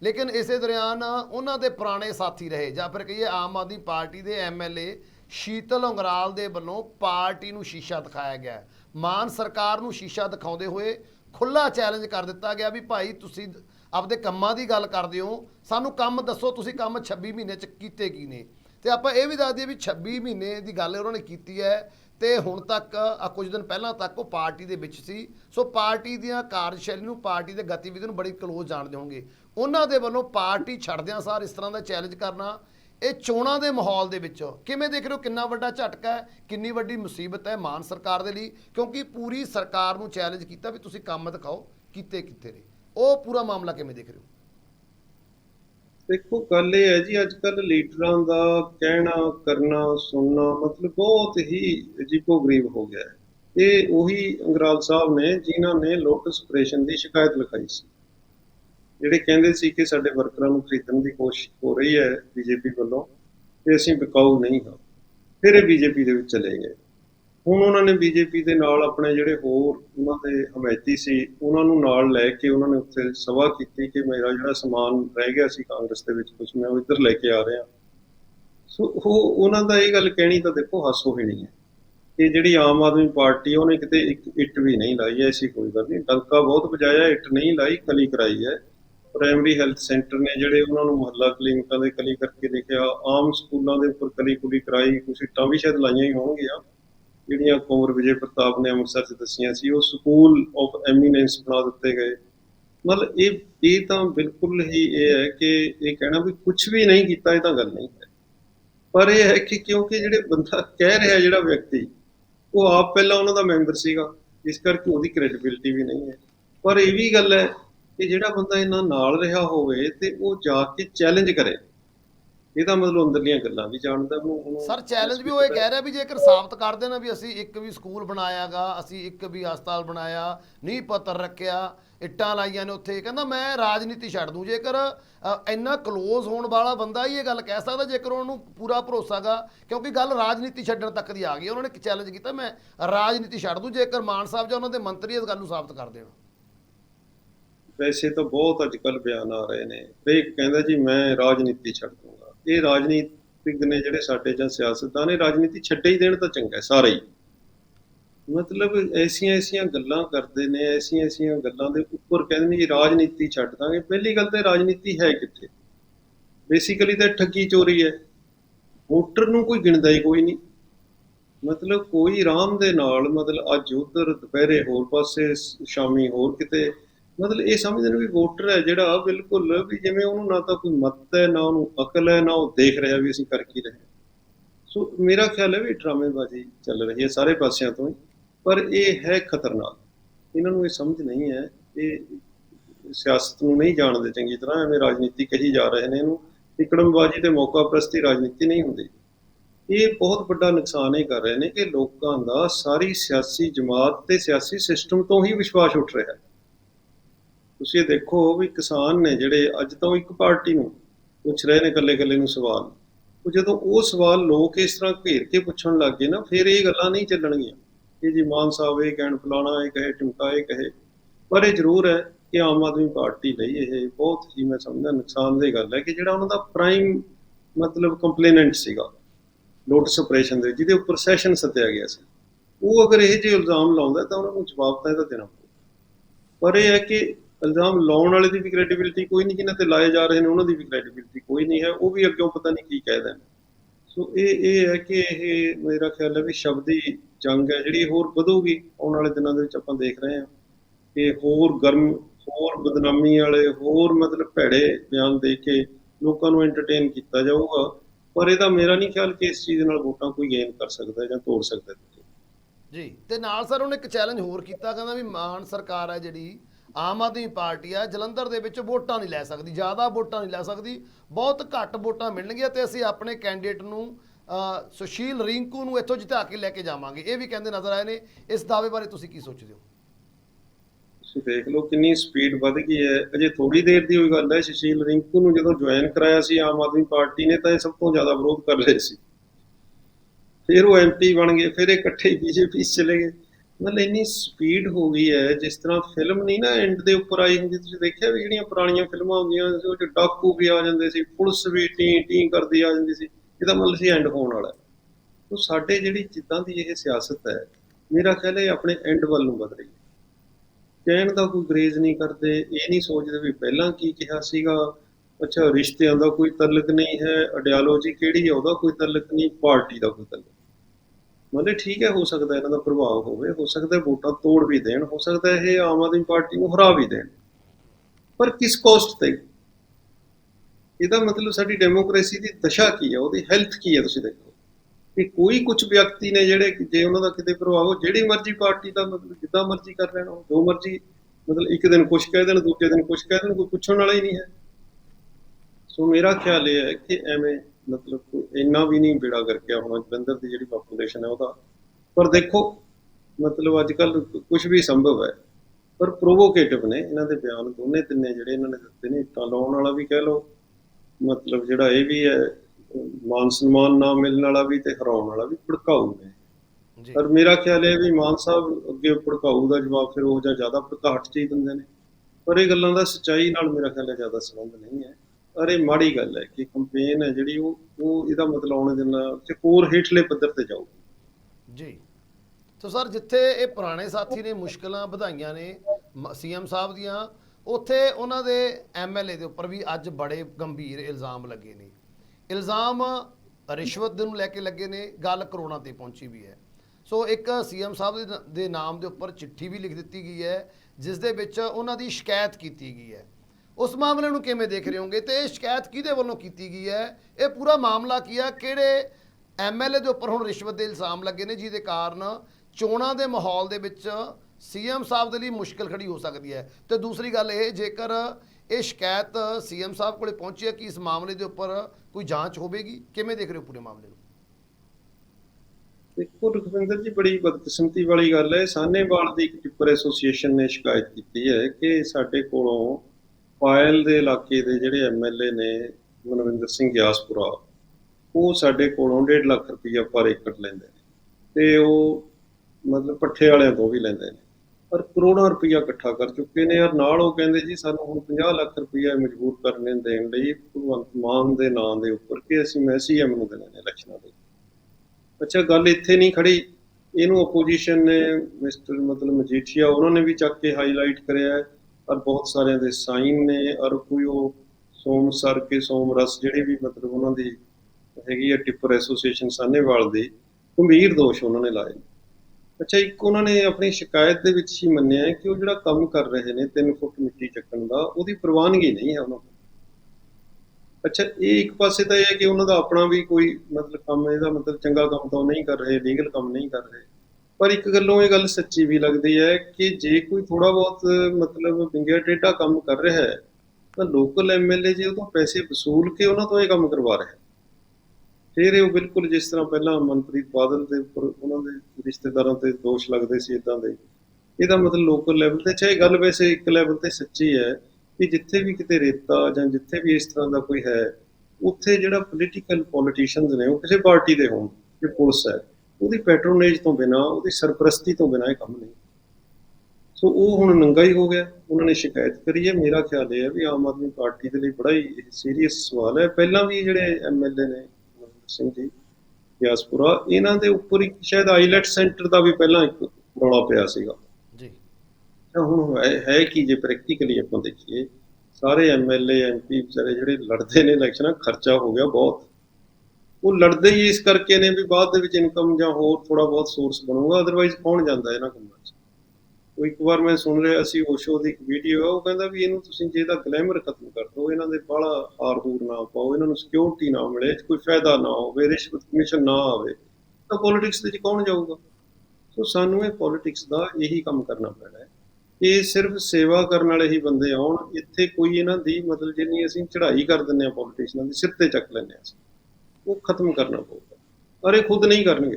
Speaker 1: ਲੇਕਿਨ ਇਸੇ ਦਰਿਆਨ ਉਹਨਾਂ ਦੇ ਪੁਰਾਣੇ ਸਾਥੀ ਰਹੇ, ਜਾਂ ਫਿਰ ਕਹੀਏ ਆਮ ਆਦਮੀ ਪਾਰਟੀ ਦੇ ਐਮਐਲਏ ਸ਼ੀਤਲ ਉਂਗਰਾਲ ਦੇ ਵੱਲੋਂ ਪਾਰਟੀ ਨੂੰ ਸ਼ੀਸ਼ਾ ਦਿਖਾਇਆ ਗਿਆ ਹੈ। ਮਾਨ ਸਰਕਾਰ ਨੂੰ ਸ਼ੀਸ਼ਾ ਦਿਖਾਉਂਦੇ ਹੋਏ ਖੁੱਲਾ ਚੈਲੰਜ ਕਰ ਦਿੱਤਾ ਗਿਆ ਵੀ ਭਾਈ ਤੁਸੀਂ ਆਪਦੇ ਕੰਮਾਂ ਦੀ ਗੱਲ ਕਰਦੇ ਹੋ, ਸਾਨੂੰ ਕੰਮ ਦੱਸੋ, ਤੁਸੀਂ ਕੰਮ 26 ਮਹੀਨੇ ਚ ਕੀਤੇ ਕੀ ਨੇ ਤੇ ਆਪਾਂ ਇਹ ਵੀ ਦੱਸ ਦਈਏ ਵੀ 26 ਮਹੀਨੇ ਦੀ ਗੱਲ ਉਹਨਾਂ ਨੇ ਕੀਤੀ ਹੈ ਤੇ ਹੁਣ ਤੱਕ ਆ ਕੁਝ ਦਿਨ ਪਹਿਲਾਂ ਤੱਕ ਉਹ ਪਾਰਟੀ ਦੇ ਵਿੱਚ ਸੀ। ਸੋ ਪਾਰਟੀ ਦੀਆਂ ਕਾਰਜਸ਼ੈਲੀ ਨੂੰ, ਪਾਰਟੀ ਦੇ ਗਤੀਵਿਧੀ ਨੂੰ ਬੜੀ ਕਲੋਜ਼ ਜਾਣਦੇ ਹੋਗੇ ਉਹਨਾਂ ਦੇ ਵੱਲੋਂ ਪਾਰਟੀ ਛੱਡਦਿਆਂ ਸਾਰ ਇਸ ਤਰ੍ਹਾਂ ਦਾ ਚੈਲੰਜ ਕਰਨਾ, ਇਹ ਚੋਣਾਂ ਦੇ ਮਾਹੌਲ ਦੇ ਵਿੱਚ ਕਿਵੇਂ ਦੇਖ ਰਹੇ ਹੋ? ਕਿੰਨਾ ਵੱਡਾ ਝਟਕਾ ਹੈ, ਕਿੰਨੀ ਵੱਡੀ ਮੁਸੀਬਤ ਹੈ ਮਾਨ ਸਰਕਾਰ ਦੇ ਲਈ? ਕਿਉਂਕਿ ਪੂਰੀ ਸਰਕਾਰ ਨੂੰ ਚੈਲੰਜ ਕੀਤਾ ਵੀ ਤੁਸੀਂ ਕੰਮ ਦਿਖਾਓ ਕੀਤੇ ਕਿੱਥੇ ਨੇ ਉਹ ਪੂਰਾ ਮਾਮਲਾ ਕਿਵੇਂ ਦੇਖ ਰਹੇ ਹੋ?
Speaker 2: ਦੇਖੋ ਗੱਲ ਇਹ ਹੈ ਜੀ ਅੱਜ ਕੱਲ ਲੀਡਰਾਂ ਦਾ ਕਹਿਣਾ, ਕਰਨਾ, ਸੁਣਨਾ ਮਤਲਬ ਬਹੁਤ ਹੀ ਅਜੀਬੋ-ਗਰੀਬ ਹੋ ਗਿਆ ਹੈ। ਇਹ ਉਹੀ ਅੰਗਰਾਲ ਸਾਹਿਬ ਨੇ ਜਿਨ੍ਹਾਂ ਨੇ ਲੋਟਸ ਆਪਰੇਸ਼ਨ ਦੀ ਸ਼ਿਕਾਇਤ ਲਿਖਾਈ ਸੀ। ਜਿਹੜੇ ਕਹਿੰਦੇ ਸੀ ਕਿ ਸਾਡੇ ਵਰਕਰਾਂ ਨੂੰ ਖਰੀਦਣ ਦੀ ਕੋਸ਼ਿਸ਼ ਹੋ ਰਹੀ ਹੈ ਬੀਜੇਪੀ ਵੱਲੋਂ, ਤੇ ਅਸੀਂ ਵਿਕਾਊ ਨਹੀਂ ਹਾਂ। ਫਿਰ ਇਹ ਬੀਜੇਪੀ ਦੇ ਵਿੱਚ ਚਲੇ ਗਏ। ਹੁਣ ਉਹਨਾਂ ਨੇ ਬੀਜੇਪੀ ਦੇ ਨਾਲ ਆਪਣੇ ਜਿਹੜੇ ਹੋਰ ਉਹਨਾਂ ਦੇ ਹਮਾਇਤੀ ਸੀ, ਉਹਨਾਂ ਨੂੰ ਨਾਲ ਲੈ ਕੇ ਉਹਨਾਂ ਨੇ ਉੱਥੇ ਸਭਾ ਕੀਤੀ ਕਿ ਮੇਰਾ ਜਿਹੜਾ ਸਮਾਨ ਰਹਿ ਗਿਆ ਸੀ ਕਾਂਗਰਸ ਦੇ ਵਿੱਚ ਕੁਝ ਮੈਂ ਉਹ ਇੱਧਰ ਲੈ ਕੇ ਆ ਰਿਹਾ। ਸੋ ਉਹ, ਉਹਨਾਂ ਦਾ ਇਹ ਗੱਲ ਕਹਿਣੀ ਤਾਂ ਦੇਖੋ ਹਾਸੋ ਹੀ ਨਹੀਂ ਹੈ। ਕਿ ਜਿਹੜੀ ਆਮ ਆਦਮੀ ਪਾਰਟੀ ਉਹਨੇ ਕਿਤੇ ਇੱਕ ਇੱਟ ਵੀ ਨਹੀਂ ਲਾਈ, ਐਸੀ ਕੋਈ ਗੱਲ ਨਹੀਂ। ਡੰਕਾ ਬਹੁਤ ਵਜਾਇਆ, ਇੱਟ ਨਹੀਂ ਲਾਈ, ਕਲੀ ਕਰਾਈ ਹੈ। ਪ੍ਰਾਇਮਰੀ ਹੈਲਥ ਸੈਂਟਰ ਨੇ ਜਿਹੜੇ ਉਹਨਾਂ ਨੂੰ ਮੁਹੱਲਾ ਕਲੀਨਿਕਾਂ ਦੇ ਕਲੀ ਕਰਕੇ ਦੇਖਿਆ, ਆਮ ਸਕੂਲਾਂ ਦੇ ਉੱਪਰ ਕਲੀ ਕੁਲੀ ਕਰਾਈ, ਕੁਛ ਇੱਟਾਂ ਵੀ ਸ਼ਾਇਦ ਲਾਈਆਂ ਹੀ ਹੋਣਗੀਆਂ। ਜਿਹੜੀਆਂ ਕੁੰਵਰ ਵਿਜੇ ਪ੍ਰਤਾਪ ਨੇ ਅੰਮ੍ਰਿਤਸਰ 'ਚ ਦੱਸੀਆਂ ਸੀ, ਉਹ ਸਕੂਲ ਆਫ ਐਮੀਨੈਂਸ ਬਣਾ ਦਿੱਤੇ ਗਏ। ਮਤਲਬ ਇਹ ਇਹ ਤਾਂ ਬਿਲਕੁਲ ਹੀ ਇਹ ਹੈ ਕਿ ਇਹ ਕਹਿਣਾ ਵੀ ਕੁਝ ਵੀ ਨਹੀਂ ਕੀਤਾ, ਇਹ ਤਾਂ ਗੱਲ ਨਹੀਂ ਹੈ। ਪਰ ਇਹ ਹੈ ਕਿ ਕਿਉਂਕਿ ਜਿਹੜੇ ਬੰਦਾ ਕਹਿ ਰਿਹਾ ਜਿਹੜਾ ਵਿਅਕਤੀ, ਉਹ ਆਪ ਪਹਿਲਾਂ ਉਹਨਾਂ ਦਾ ਮੈਂਬਰ ਸੀਗਾ, ਇਸ ਕਰਕੇ ਉਹਦੀ ਕ੍ਰੈਡੀਬਿਲਟੀ ਵੀ ਨਹੀਂ ਹੈ। ਪਰ ਇਹ ਵੀ ਗੱਲ ਹੈ ਕਿ ਜਿਹੜਾ ਬੰਦਾ ਇਹਨਾਂ ਨਾਲ ਰਿਹਾ ਹੋਵੇ ਤੇ ਉਹ ਜਾ ਕੇ ਚੈਲੰਜ ਕਰੇ। ਇਹਦਾ ਮਤਲਬ ਅੰਦਰਲੀਆਂ ਗੱਲਾਂ ਵੀ ਜਾਣਦਾ ਉਹਨੂੰ
Speaker 1: ਸਰ ਚੈਲੰਜ ਵੀ ਉਹ ਇਹ ਕਹਿ ਰਿਹਾ ਵੀ ਜੇਕਰ ਸਾਬਤ ਕਰ ਦੇਣਾ ਵੀ ਅਸੀਂ ਇੱਕ ਵੀ ਸਕੂਲ ਬਣਾਇਆਗਾ ਅਸੀਂ ਇੱਕ ਵੀ ਹਸਪਤਾਲ ਬਣਾਇਆ ਨਹੀਂ ਪੱਤਰ ਰੱਖਿਆ ਇੱਟਾਂ ਲਾਈਆਂ ਨੇ ਉੱਥੇ ਕਹਿੰਦਾ ਮੈਂ ਰਾਜਨੀਤੀ ਛੱਡ ਦੂੰ ਜੇਕਰ ਇੰਨਾ ক্লোਜ਼ ਹੋਣ ਵਾਲਾ ਬੰਦਾ ਹੀ ਇਹ ਗੱਲ ਕਹਿ ਸਕਦਾ ਜੇਕਰ ਉਹਨੂੰ ਪੂਰਾ ਭਰੋਸਾਗਾ ਕਿਉਂਕਿ ਗੱਲ ਰਾਜਨੀਤੀ ਛੱਡਣ ਤੱਕ ਦੀ ਆ ਗਈ ਉਹਨਾਂ ਨੇ ਚੈਲੰਜ ਕੀਤਾ ਮੈਂ ਰਾਜਨੀਤੀ ਛੱਡ ਦੂੰ ਜੇਕਰ ਮਾਨ ਸਾਹਿਬ ਜਾਂ ਉਹਨਾਂ ਦੇ ਮੰਤਰੀ ਇਸ ਗੱਲ ਨੂੰ ਸਾਬਤ ਕਰ ਦੇਣ।
Speaker 2: ਵੈਸੇ ਤਾਂ ਬਹੁਤ ਅੱਜ ਕੱਲ ਬਿਆਨ ਆ ਰਹੇ ਨੇ ਤੇ ਇੱਕ ਕਹਿੰਦਾ ਜੀ ਮੈਂ ਰਾਜਨੀਤੀ ਛੱਡ ਦੂੰਗਾ। ਇਹ ਰਾਜਨੀਤਿਕ ਨੇ ਜਿਹੜੇ ਸਾਡੇ ਜਾਂ ਸਿਆਸਤਦਾਨ ਨੇ ਰਾਜਨੀਤੀ ਛੱਡੇ ਹੀ ਦੇਣ ਤਾਂ ਚੰਗਾ ਹੈ, ਸਾਰੇ ਹੀ। ਮਤਲਬ ਐਸੀਆਂ ਐਸੀਆਂ ਗੱਲਾਂ ਕਰਦੇ ਨੇ, ਐਸੀਆਂ ਐਸੀਆਂ ਗੱਲਾਂ ਦੇ ਉੱਪਰ ਕਹਿੰਦੇ ਨੇ ਜੀ, ਰਾਜਨੀਤੀ ਛੱਡ ਦਾਂਗੇ। ਪਹਿਲੀ ਗੱਲ ਤਾਂ ਰਾਜਨੀਤੀ ਹੈ ਕਿੱਥੇ? ਬੇਸਿਕਲੀ ਤਾਂ ਠੱਗੀ ਚੋਰੀ ਹੈ। ਵੋਟਰ ਨੂੰ ਕੋਈ ਗਿਣਦਾ ਹੀ ਕੋਈ ਨਹੀਂ। ਮਤਲਬ ਕੋਈ ਆਰਾਮ ਦੇ ਨਾਲ, ਮਤਲਬ ਅੱਜ ਉਧਰ ਦੁਪਹਿਰੇ ਹੋਰ ਪਾਸੇ, ਸ਼ਾਮੀ ਹੋਰ ਕਿਤੇ ਮਤਲਬ ਇਹ ਸਮਝਦੇ ਨੇ ਵੀ ਵੋਟਰ ਹੈ ਜਿਹੜਾ ਬਿਲਕੁਲ ਵੀ ਜਿਵੇਂ ਉਹਨੂੰ ਨਾ ਤਾਂ ਕੋਈ ਮੱਤ ਹੈ, ਨਾ ਉਹਨੂੰ ਅਕਲ ਹੈ, ਨਾ ਉਹ ਦੇਖ ਰਿਹਾ ਵੀ ਅਸੀਂ ਕਰ ਕੀ ਰਹੇ ਸੋ ਮੇਰਾ ਖਿਆਲ ਹੈ ਵੀ ਡਰਾਮੇਬਾਜ਼ੀ ਚੱਲ ਰਹੀ ਹੈ ਸਾਰੇ ਪਾਸਿਆਂ ਤੋਂ ਹੀ, ਪਰ ਇਹ ਹੈ ਖਤਰਨਾਕ। ਇਹਨਾਂ ਨੂੰ ਇਹ ਸਮਝ ਨਹੀਂ ਹੈ, ਇਹ ਸਿਆਸਤ ਨੂੰ ਨਹੀਂ ਜਾਣਦੇ ਚੰਗੀ ਤਰ੍ਹਾਂ, ਐਵੇਂ ਰਾਜਨੀਤੀ ਕਹੀ ਜਾ ਰਹੇ ਨੇ ਇਹਨੂੰ। ਇਕੜਮਬਾਜ਼ੀ ਤੇ ਮੌਕਾ ਪ੍ਰਸਤੀ ਰਾਜਨੀਤੀ ਨਹੀਂ ਹੁੰਦੀ। ਇਹ ਬਹੁਤ ਵੱਡਾ ਨੁਕਸਾਨ ਇਹ ਕਰ ਰਹੇ ਨੇ ਕਿ ਲੋਕਾਂ ਦਾ ਸਾਰੀ ਸਿਆਸੀ ਜਮਾਤ ਤੇ ਸਿਆਸੀ ਸਿਸਟਮ ਤੋਂ ਹੀ ਵਿਸ਼ਵਾਸ ਉੱਠ ਰਿਹਾ ਹੈ। ਤੁਸੀਂ ਇਹ ਦੇਖੋ ਵੀ ਕਿਸਾਨ ਨੇ ਜਿਹੜੇ ਅੱਜ ਤਾਂ ਉਹ ਇੱਕ ਪਾਰਟੀ ਨੂੰ ਪੁੱਛ ਰਹੇ ਨੇ ਇਕੱਲੇ-ਇਕੱਲੇ ਨੂੰ ਸਵਾਲ। ਉਹ ਜਦੋਂ ਉਹ ਸਵਾਲ ਲੋਕ ਇਸ ਤਰ੍ਹਾਂ ਘੇਰ ਕੇ ਪੁੱਛਣ ਲੱਗ ਗਏ ਨਾ, ਫਿਰ ਇਹ ਗੱਲਾਂ ਨਹੀਂ ਚੱਲਣਗੀਆਂ। ਕਿ ਜੀ ਮਾਨ ਸਾਹਿਬ ਇਹ ਕਹਿਣ, ਫਲਾਣਾ ਇਹ ਕਹੇ ਟਿਮਕਾ ਇਹ ਕਹੇ। ਪਰ ਇਹ ਜ਼ਰੂਰ ਹੈ ਕਿ ਆਮ ਆਦਮੀ ਪਾਰਟੀ ਲਈ ਇਹ ਬਹੁਤ ਹੀ ਮੈਂ ਸਮਝਦਾ ਨੁਕਸਾਨ ਨੁਕਸਾਨਦੇਹ ਗੱਲ ਹੈ ਕਿ ਜਿਹੜਾ ਉਹਨਾਂ ਦਾ ਪ੍ਰਾਈਮ ਮਤਲਬ ਕੰਪਲੇਨੈਂਟ ਸੀਗਾ ਲੋਟਸ ਆਪਰੇਸ਼ਨ ਦੇ, ਜਿਹਦੇ ਉੱਪਰ ਸੈਸ਼ਨ ਸੱਦਿਆ ਗਿਆ ਸੀ। ਉਹ ਅਗਰ ਇਹ ਜਿਹੇ ਇਲਜ਼ਾਮ ਲਾਉਂਦਾ ਤਾਂ ਉਹਨਾਂ ਨੂੰ ਜਵਾਬ ਤਾਂ ਇਹਦਾ ਦੇਣਾ ਪਊ। ਪਰ ਇਹ ਹੈ ਕਿ ਇਲਜ਼ਾਮ ਲਾਉਣ ਵਾਲੇ ਦੀ ਵੀ ਕ੍ਰੈਡੀਬਿਲਿਟੀ ਕੋਈ ਨਹੀਂ, ਜਿਨ੍ਹਾਂ ਤੇ ਲਾਏ ਜਾ ਰਹੇ ਨੇ, ਉਹਨਾਂ ਦੀ ਵੀ ਕ੍ਰੈਡੀਬਿਲਿਟੀ ਕੋਈ ਨਹੀਂ ਹੈ। ਉਹ ਵੀ ਅੱਗੋਂ ਪਤਾ ਨਹੀਂ ਕੀ ਕਹਿ ਦੇਣ। ਸੋ ਇਹ ਇਹ ਹੈ ਕਿ ਇਹ ਮੇਰਾ ਖਿਆਲ ਹੈ ਵੀ ਸ਼ਬਦੀ ਜੰਗ ਹੈ, ਜਿਹੜੀ ਹੋਰ ਵਧੂਗੀ ਆਉਣ ਵਾਲੇ ਦਿਨਾਂ ਦੇ ਵਿੱਚ ਆਪਾਂ ਦੇਖ ਰਹੇ ਹਾਂ ਕਿ ਹੋਰ ਗਰਮ, ਹੋਰ ਬਦਨਾਮੀ ਵਾਲੇ, ਹੋਰ ਮਤਲਬ ਭੈੜੇ ਬਿਆਨ ਦੇ ਕੇ ਲੋਕਾਂ ਨੂੰ ਐਂਟਰਟੇਨ ਕੀਤਾ ਜਾਊਗਾ। ਪਰ ਇਹਦਾ ਮੇਰਾ ਨਹੀਂ ਖਿਆਲ ਕਿ ਇਸ ਚੀਜ਼ ਨਾਲ ਵੋਟਾਂ ਕੋਈ ਗੇਨ ਕਰ ਸਕਦਾ ਜਾਂ ਤੋੜ ਸਕਦਾ।
Speaker 1: ਜੀ, ਤੇ ਨਾਲ ਸਰ ਉਹਨੇ ਇੱਕ ਚੈਲੰਜ ਹੋਰ ਕੀਤਾ, ਕਹਿੰਦਾ ਵੀ ਮਾਨ ਸਰਕਾਰ ਹੈ ਜਿਹੜੀ ਆਮ ਆਦਮੀ ਪਾਰਟੀ ਆ, ਜਲੰਧਰ ਦੇ ਵਿੱਚ ਵੋਟਾਂ ਨਹੀਂ ਲੈ ਸਕਦੀ, ਜ਼ਿਆਦਾ ਵੋਟਾਂ ਨਹੀਂ ਲੈ ਸਕਦੀ, ਬਹੁਤ ਘੱਟ ਵੋਟਾਂ ਮਿਲਣਗੀਆਂ ਤੇ ਅਸੀਂ ਆਪਣੇ ਕੈਂਡੀਡੇਟ ਨੂੰ ਸੁਸ਼ੀਲ ਰਿੰਕੂ ਨੂੰ ਇੱਥੋਂ ਜਿਤਾ ਕੇ ਲੈ ਕੇ ਜਾਵਾਂਗੇ। ਇਹ ਵੀ ਕਹਿੰਦੇ ਨਜ਼ਰ ਆਏ ਨੇ। ਇਸ ਦਾਅਵੇ ਬਾਰੇ ਤੁਸੀਂ ਕੀ ਸੋਚਦੇ ਹੋ?
Speaker 2: ਤੁਸੀਂ ਦੇਖ ਲਓ ਕਿੰਨੀ ਸਪੀਡ ਵੱਧ ਗਈ ਹੈ। ਅਜੇ ਥੋੜੀ ਦੇਰ ਦੀ ਹੋਈ ਗੱਲ ਹੈ, ਸੁਸ਼ੀਲ ਰਿੰਕੂ ਨੂੰ ਜਦੋਂ ਜੁਆਇਨ ਕਰਾਇਆ ਸੀ ਆਮ ਆਦਮੀ ਪਾਰਟੀ ਨੇ, ਤਾਂ ਇਹ ਸਭ ਤੋਂ ਜ਼ਿਆਦਾ ਵਿਰੋਧ ਕਰ ਰਹੇ ਸੀ। ਫਿਰ ਉਹ ਐਮਪੀ ਬਣ ਗਏ, ਫਿਰ ਇਕੱਠੇ ਬੀਜੇਪੀ ਚਲੇ ਗਏ। ਮਤਲਬ ਇੰਨੀ ਸਪੀਡ ਹੋ ਗਈ ਹੈ, ਜਿਸ ਤਰ੍ਹਾਂ ਫਿਲਮ ਨਹੀਂ ਨਾ ਐਂਡ ਦੇ ਉੱਪਰ ਆਈ ਹੁੰਦੀ, ਤੁਸੀਂ ਦੇਖਿਆ ਵੀ ਜਿਹੜੀਆਂ ਪੁਰਾਣੀਆਂ ਫਿਲਮਾਂ ਹੁੰਦੀਆਂ ਸੀ ਉਹ ਚ ਡਾਕੂ ਵੀ ਆ ਜਾਂਦੇ ਸੀ, ਪੁਲਿਸ ਵੀ ਟੀ ਟੀ, ਕਰਦੀ ਆ ਜਾਂਦੀ ਸੀ, ਇਹਦਾ ਮਤਲਬ ਸੀ ਐਂਡ ਹੋਣ ਵਾਲਾ। ਉਹ ਸਾਡੇ ਜਿਹੜੀ ਜਿੱਦਾਂ ਦੀ ਇਹ ਸਿਆਸਤ ਹੈ, ਮੇਰਾ ਖਿਆਲ ਹੈ ਇਹ ਆਪਣੇ ਐਂਡ ਵੱਲ ਨੂੰ ਵਧ ਰਹੀ ਹੈ। ਕਹਿਣ ਦਾ ਕੋਈ ਗਰੇਜ਼ ਨਹੀਂ ਕਰਦੇ, ਇਹ ਨਹੀਂ ਸੋਚਦੇ ਵੀ ਪਹਿਲਾਂ ਕੀ ਕਿਹਾ ਸੀਗਾ, ਅੱਛਾ ਰਿਸ਼ਤਿਆਂ ਦਾ ਕੋਈ ਤਲਕ ਨਹੀਂ ਹੈ ਆਈਡੀਓਲੋਜੀ ਕਿਹੜੀ ਹੈ, ਉਹਦਾ ਕੋਈ ਤਲਕ ਨਹੀਂ, ਪਾਰਟੀ ਦਾ ਕੋਈ ਤਲਕ ਮਤਲਬ ਠੀਕ ਹੈ, ਹੋ ਸਕਦਾ ਇਹਨਾਂ ਦਾ ਪ੍ਰਭਾਵ ਹੋਵੇ, ਹੋ ਸਕਦਾ ਵੋਟਾਂ ਤੋੜ ਵੀ ਦੇਣ, ਹੋ ਸਕਦਾ ਇਹ ਆਮ ਆਦਮੀ ਪਾਰਟੀ ਨੂੰ ਹਰਾ ਵੀ ਦੇਣ। ਪਰ ਕਿਸ ਕੋਸਟ ਤੇ? ਇਹਦਾ ਮਤਲਬ ਸਾਡੀ ਡੈਮੋਕ੍ਰੇਸੀ ਦੀ ਦਸ਼ਾ ਕੀ ਹੈ, ਉਹਦੀ ਹੈਲਥ ਕੀ ਹੈ, ਤੁਸੀਂ ਦੇਖੋ। ਕਿ ਕੋਈ ਕੁਝ ਵਿਅਕਤੀ ਨੇ ਜਿਹੜੇ ਜੇ ਉਹਨਾਂ ਦਾ ਕਿਤੇ ਪ੍ਰਭਾਵ ਹੋ, ਜਿਹੜੀ ਮਰਜ਼ੀ ਪਾਰਟੀ ਦਾ ਮਤਲਬ ਜਿੱਦਾਂ ਮਰਜ਼ੀ ਕਰ ਲੈਣ, ਉਹ ਜੋ ਮਰਜ਼ੀ ਮਤਲਬ ਇੱਕ ਦਿਨ ਕੁਝ ਕਹਿ ਦੇਣ, ਦੂਜੇ ਦਿਨ ਕੁਝ ਕਹਿ ਦੇਣ, ਕੋਈ ਪੁੱਛਣ ਵਾਲਾ ਹੀ ਨਹੀਂ ਹੈ। ਸੋ ਮੇਰਾ ਖਿਆਲ ਇਹ ਹੈ ਕਿ ਐਵੇਂ ਮਤਲਬ ਇੰਨਾ ਵੀ ਨਹੀਂ ਬੇੜਾ ਕਰਕੇ ਹੁਣ ਜਲੰਧਰ ਦੀ ਜਿਹੜੀ ਪੋਪੂਲੇਸ਼ਨ ਹੈ ਉਹਦਾ। ਪਰ ਦੇਖੋ ਮਤਲਬ ਅੱਜ ਕੱਲ ਕੁਝ ਵੀ ਸੰਭਵ ਹੈ ਪਰ ਪ੍ਰੋਵੋਕੇਟਿਵ ਨੇ ਇਹਨਾਂ ਦੇ ਬਿਆਨ। ਦੋਨੇ ਤਿੰਨੇ ਜਿਹੜੇ ਇਹਨਾਂ ਨੇ ਦਿੱਤੇ ਨੇ ਇੱਟਾਂ ਲਾਉਣ ਵਾਲਾ ਵੀ ਕਹਿ ਲਓ ਮਤਲਬ ਜਿਹੜਾ ਇਹ ਵੀ ਹੈ ਮਾਨ ਸਨਮਾਨ ਨਾ ਮਿਲਣ ਵਾਲਾ ਵੀ ਤੇ ਹਰਾਉਣ ਵਾਲਾ ਵੀ ਭੜਕਾਊ ਨੇ।
Speaker 1: ਜੀ।
Speaker 2: ਪਰ ਮੇਰਾ ਖਿਆਲ ਹੈ ਵੀ ਮਾਨ ਸਾਹਿਬ ਅੱਗੇ ਭੜਕਾਊ ਦਾ ਜਵਾਬ ਫਿਰ ਉਹ ਜਾਂ ਜ਼ਿਆਦਾ ਭੜਕਾਹਟ ਚ ਹੀ ਦਿੰਦੇ ਨੇ। ਪਰ ਇਹ ਗੱਲਾਂ ਦਾ ਸੱਚਾਈ ਨਾਲ ਮੇਰਾ ਖਿਆਲ ਹੈ ਜ਼ਿਆਦਾ ਸੰਬੰਧ ਨਹੀਂ ਹੈ। ਪਰ ਮਾੜੀ ਗੱਲ ਹੈ ਕਿ ਕੰਪੇਨ ਹੈ ਜਿਹੜੀ ਉਹ ਉਹ ਇਹਦਾ ਮਤਲਬ ਆਉਣੇ ਦਿਨ ਤੇ ਹੋਰ ਹੇਠਲੇ ਪੱਧਰ ਤੇ ਜਾਊ
Speaker 1: ਜੀ। ਸੋ ਸਰ, ਜਿੱਥੇ ਇਹ ਪੁਰਾਣੇ ਸਾਥੀ ਨੇ ਮੁਸ਼ਕਲਾਂ ਵਧਾਈਆਂ ਨੇ ਸੀਐਮ ਸਾਹਿਬ ਦੀਆਂ, ਉੱਥੇ ਉਹਨਾਂ ਦੇ ਐਮਐਲਏ ਦੇ ਉੱਪਰ ਵੀ ਅੱਜ ਬੜੇ ਗੰਭੀਰ ਇਲਜ਼ਾਮ ਲੱਗੇ ਨੇ। ਇਲਜ਼ਾਮ ਰਿਸ਼ਵਤ ਦੇ ਨੂੰ ਲੈ ਕੇ ਲੱਗੇ ਨੇ, ਗੱਲ ਕਰੋਨਾ ਤੇ ਪਹੁੰਚੀ ਵੀ ਹੈ। ਸੋ ਇੱਕ ਸੀਐਮ ਸਾਹਿਬ ਦੇ ਦੇ ਨਾਮ ਦੇ ਉੱਪਰ ਚਿੱਠੀ ਵੀ ਲਿਖ ਦਿੱਤੀ ਗਈ ਹੈ, ਜਿਸ ਦੇ ਵਿੱਚ ਉਹਨਾਂ ਦੀ ਸ਼ਿਕਾਇਤ ਕੀਤੀ ਗਈ ਹੈ। ਉਸ ਮਾਮਲੇ ਨੂੰ ਕਿਵੇਂ ਦੇਖ ਰਹੇ ਹੋਗੇ ਤੇ ਇਹ ਸ਼ਿਕਾਇਤ ਕਿਹਦੇ ਵੱਲੋਂ ਕੀਤੀ ਗਈ ਹੈ? ਇਹ ਪੂਰਾ ਮਾਮਲਾ ਕੀ ਹੈ ਕਿਹੜੇ ਐਮਐਲਏ ਦੇ ਉੱਪਰ ਹੁਣ ਰਿਸ਼ਵਤ ਦੇ ਇਲਜ਼ਾਮ ਲੱਗੇ ਨੇ ਜਿਹਦੇ ਕਾਰਨ ਚੋਣਾਂ ਦੇ ਮਾਹੌਲ ਦੇ ਵਿੱਚ ਸੀਐਮ ਸਾਹਿਬ ਦੇ ਲਈ ਮੁਸ਼ਕਲ ਖੜੀ ਹੋ ਸਕਦੀ ਹੈ? ਤੇ ਦੂਸਰੀ ਗੱਲ ਇਹ, ਜੇਕਰ ਇਹ ਸ਼ਿਕਾਇਤ ਸੀਐਮ ਸਾਹਿਬ ਕੋਲੇ ਪਹੁੰਚੀ ਹੈ ਕਿ ਇਸ ਮਾਮਲੇ ਦੇ ਉੱਪਰ ਕੋਈ ਜਾਂਚ ਹੋਵੇਗੀ? ਕਿਵੇਂ ਦੇਖ ਰਹੇ ਹੋ ਪੂਰੇ ਮਾਮਲੇ ਨੂੰ?
Speaker 2: ਦੇਖੋ, ਰੁਖਵਿੰਦਰ ਜੀ, ਬੜੀ ਬਦਕਿਸਮਤੀ ਵਾਲੀ ਗੱਲ ਹੈ। ਸਾਹਨੇਵਾਲ ਦੀ ਇੱਕ ਟਿੱਪਰ ਐਸੋਸੀਏਸ਼ਨ ਨੇ ਸ਼ਿਕਾਇਤ ਕੀਤੀ ਹੈ ਕਿ ਸਾਡੇ ਕੋਲੋਂ ਪਾਇਲ ਦੇ ਇਲਾਕੇ ਦੇ ਜਿਹੜੇ ਐਮਐਲਏ ਨੇ ਮਨਵਿੰਦਰ ਸਿੰਘ ਗਿਆਸਪੁਰਾ, ਉਹ ਸਾਡੇ ਕੋਲੋਂ 1.5 ਲੱਖ ਰੁਪਈਆ ਪਰ ਏਕੜ ਲੈਂਦੇ ਨੇ ਤੇ ਉਹ ਮਤਲਬ ਪੱਠੇ ਵਾਲਿਆਂ ਤੋਂ ਵੀ ਲੈਂਦੇ ਨੇ। ਪਰ ਕਰੋੜਾਂ ਰੁਪਈਆ ਇਕੱਠਾ ਕਰ ਚੁੱਕੇ ਨੇ ਔਰ ਨਾਲ ਉਹ ਕਹਿੰਦੇ ਜੀ ਸਾਨੂੰ ਹੁਣ 50 ਲੱਖ ਰੁਪਈਆ ਮਜਬੂਰ ਕਰਨੇ ਦੇਣ ਲਈ ਭਗਵੰਤ ਮਾਨ ਦੇ ਨਾਂ ਦੇ ਉੱਪਰ ਕਿ ਅਸੀਂ ਮੈਂ ਸੀਐਮ ਨੂੰ ਦੇਣੇ ਨੇ ਇਲੈਕਸ਼ਨਾਂ ਦੇ। ਅੱਛਾ, ਗੱਲ ਇੱਥੇ ਨਹੀਂ ਖੜੀ ਇਹਨੂੰ ਆਪੋਜੀਸ਼ਨ ਨੇ ਮਿਸਟਰ ਮਤਲਬ ਮਜੀਠੀਆ, ਉਹਨਾਂ ਨੇ ਵੀ ਚੱਕ ਕੇ ਹਾਈਲਾਈਟ ਕਰਿਆ ਹੈ। ਔਰ ਬਹੁਤ ਸਾਰਿਆਂ ਦੇ ਸਾਈਨ ਨੇ ਔਰ ਕੋਈ ਉਹ ਸੋਮ ਸਰ ਕੇ ਸੋਮ ਰਸ ਜਿਹੜੇ ਵੀ ਮਤਲਬ ਉਹਨਾਂ ਦੀ ਹੈਗੀ ਹੈ ਟਿੱਪਰ ਐਸੋਸੀਏਸ਼ਨ ਸਾਹਨੇਵਾਲ ਦੀ, ਗੰਭੀਰ ਦੋਸ਼ ਉਹਨਾਂ ਨੇ ਲਾਏ ਅੱਛਾ, ਇੱਕ ਉਹਨਾਂ ਨੇ ਆਪਣੀ ਸ਼ਿਕਾਇਤ ਦੇ ਵਿੱਚ ਹੀ ਮੰਨਿਆ ਕਿ ਉਹ ਜਿਹੜਾ ਕੰਮ ਕਰ ਰਹੇ ਨੇ 3 ਫੁੱਟ ਮਿੱਟੀ ਚੱਕਣ ਦਾ, ਉਹਦੀ ਪ੍ਰਵਾਨਗੀ ਨਹੀਂ ਹੈ ਉਹਨਾਂ ਕੋਲ। ਅੱਛਾ, ਇਹ ਇੱਕ ਪਾਸੇ ਤਾਂ ਇਹ ਹੈ ਕਿ ਉਹਨਾਂ ਦਾ ਆਪਣਾ ਵੀ ਕੋਈ ਮਤਲਬ ਕੰਮ ਇਹਦਾ ਮਤਲਬ ਚੰਗਾ ਕੰਮ ਤਾਂ ਉਹ ਨਹੀਂ ਕਰ ਰਹੇ ਲੀਗਲ ਕੰਮ ਨਹੀਂ ਕਰ ਰਹੇ। ਪਰ ਇੱਕ ਗੱਲੋਂ ਇਹ ਗੱਲ ਸੱਚੀ ਵੀ ਲੱਗਦੀ ਹੈ ਕਿ ਜੇ ਕੋਈ ਥੋੜਾ ਬਹੁਤ, ਮਤਲਬ ਵਿੰਗਿਆ ਟੇਢਾ ਕੰਮ ਕਰ ਰਿਹਾ ਹੈ, ਤਾਂ ਲੋਕਲ ਐਮਐਲਏ ਜੀ ਉਹ ਤੋਂ ਪੈਸੇ ਵਸੂਲ ਕੇ ਉਹਨਾਂ ਤੋਂ ਇਹ ਕੰਮ ਕਰਵਾ ਰਿਹਾ ਫਿਰ ਇਹ ਬਿਲਕੁਲ ਜਿਸ ਤਰ੍ਹਾਂ ਪਹਿਲਾਂ ਮਨਪ੍ਰੀਤ ਬਾਦਲ ਦੇ ਉੱਪਰ ਉਹਨਾਂ ਦੇ ਰਿਸ਼ਤੇਦਾਰਾਂ ਤੇ ਦੋਸ਼ ਲੱਗਦੇ ਸੀ ਇਦਾਂ ਦੇ। ਇਹਦਾ ਮਤਲਬ ਲੋਕਲ ਲੈਵਲ ਤੇ ਚਾਹੇ ਗੱਲ ਵੈਸੇ ਇੱਕ ਲੈਵਲ ਤੇ ਸੱਚੀ ਹੈ ਕਿ ਜਿੱਥੇ ਵੀ ਕਿਤੇ ਰੇਤਾ ਜਾਂ ਜਿੱਥੇ ਵੀ ਇਸ ਤਰ੍ਹਾਂ ਦਾ ਕੋਈ ਹੈ, ਉੱਥੇ ਜਿਹੜਾ ਪੋਲੀਟੀਕਲ ਪੋਲੀਟੀਸ਼ੀਅਨਸ ਨੇ ਉਹ ਕਿਸੇ ਪਾਰਟੀ ਦੇ ਹੋਣ ਕਿ ਪੁਲਿਸ ਹੈ। ਉਹਦੀ ਪੈਟਰੋਨੇਜ ਤੋਂ ਬਿਨਾ ਉਹਦੀ ਸਰਪ੍ਰਸਤੀ ਤੋਂ ਬਿਨਾ ਇਹ ਕੰਮ ਨਹੀਂ। ਸੋ ਉਹ ਹੁਣ ਨੰਗਾ ਹੀ ਹੋ ਗਿਆ। ਉਹਨਾਂ ਨੇ ਸ਼ਿਕਾਇਤ ਕਰੀ ਹੈ। ਮੇਰਾ ਖਿਆਲ ਇਹ ਹੈ ਵੀ ਆਮ ਆਦਮੀ ਪਾਰਟੀ ਦੇ ਲਈ ਬੜਾ ਹੀ ਸੀਰੀਅਸ ਸਵਾਲ ਹੈ। ਪਹਿਲਾਂ ਵੀ ਜਿਹੜੇ ਐਮਐਲਏ ਨੇ ਸਿੰਘ ਜੀ ਗਿਆਸਪੁਰਾ ਇਹਨਾਂ ਦੇ ਉੱਪਰ ਇੱਕ ਸ਼ਾਇਦ ਆਈਲੈਟ ਸੈਂਟਰ ਦਾ ਵੀ ਪਹਿਲਾਂ ਇੱਕ ਰੌਲਾ ਪਿਆ ਸੀਗਾ।
Speaker 1: ਜੀ।
Speaker 2: ਤਾਂ ਹੁਣ ਹੈ ਹੈ ਕੀ ਜੇ ਪ੍ਰੈਕਟੀਕਲੀ ਆਪਾਂ ਦੇਖੀਏ ਸਾਰੇ ਐਮਐਲਏ ਐਮਪੀ ਵਿਚਾਰੇ ਜਿਹੜੇ ਲੜਦੇ ਨੇ ਇਲੈਕਸ਼ਨਾਂ ਖਰਚਾ ਹੋ ਗਿਆ ਬਹੁਤ। ਉਹ ਲੜਦੇ ਹੀ ਇਸ ਕਰਕੇ ਨੇ ਵੀ ਬਾਅਦ ਦੇ ਵਿੱਚ ਇਨਕਮ ਜਾਂ ਹੋਰ ਥੋੜਾ ਬਹੁਤ ਸੋਰਸ ਬਣੂਗਾ ਅਦਰਵਾਈਜ਼ ਕੌਣ ਜਾਂਦਾ ਇਹਨਾਂ ਕੰਮਾਂ 'ਚ? ਉਹ ਇੱਕ ਵਾਰ ਮੈਂ ਸੁਣ ਰਿਹਾ ਸੀ ਓਸ਼ੋ ਦੀ ਇੱਕ ਵੀਡੀਓ ਹੈ ਉਹ ਕਹਿੰਦਾ ਵੀ ਇਹਨੂੰ ਤੁਸੀਂ ਜੇ ਦਾ ਗਲੈਮਰ ਖਤਮ ਕਰ ਦਿਓ, ਇਹਨਾਂ ਦੇ ਬਾਹਲਾ ਹਾਰ ਹੂਰ ਨਾ ਪਾਓ, ਇਹਨਾਂ ਨੂੰ ਸਿਕਿਉਰਿਟੀ ਨਾ ਮਿਲੇ ਕੋਈ ਫਾਇਦਾ ਨਾ ਹੋਵੇ ਰਿਸ਼ਵਤ ਕਮਿਸ਼ਨ ਨਾ ਆਵੇ, ਤਾਂ ਪੋਲਿਟਿਕਸ ਦੇ ਵਿੱਚ ਕੌਣ ਜਾਊਗਾ? ਸੋ ਸਾਨੂੰ ਇਹ ਪੋਲਿਟਿਕਸ ਦਾ ਇਹੀ ਕੰਮ ਕਰਨਾ ਪੈਣਾ ਹੈ। ਇਹ ਸਿਰਫ ਸੇਵਾ ਕਰਨ ਵਾਲੇ ਹੀ ਬੰਦੇ ਆਉਣ, ਇੱਥੇ ਕੋਈ ਇਹਨਾਂ ਦੀ ਮਤਲਬ ਜਿੰਨੀ ਅਸੀਂ ਚੜ੍ਹਾਈ ਕਰ ਦਿੰਦੇ ਆ ਪੋਲੀਟੀਸ਼ੀਅਨਾਂ ਦੀ, ਸਿਰ ਤੇ ਚੱਕ ਲੈਂਦੇ ਆ ਅਸੀਂ। ਉਹ ਖਤਮ ਕਰਨਾ ਪਊਗਾ। ਪਰ ਇਹ ਖੁਦ ਨਹੀਂ ਕਰਨਗੇ।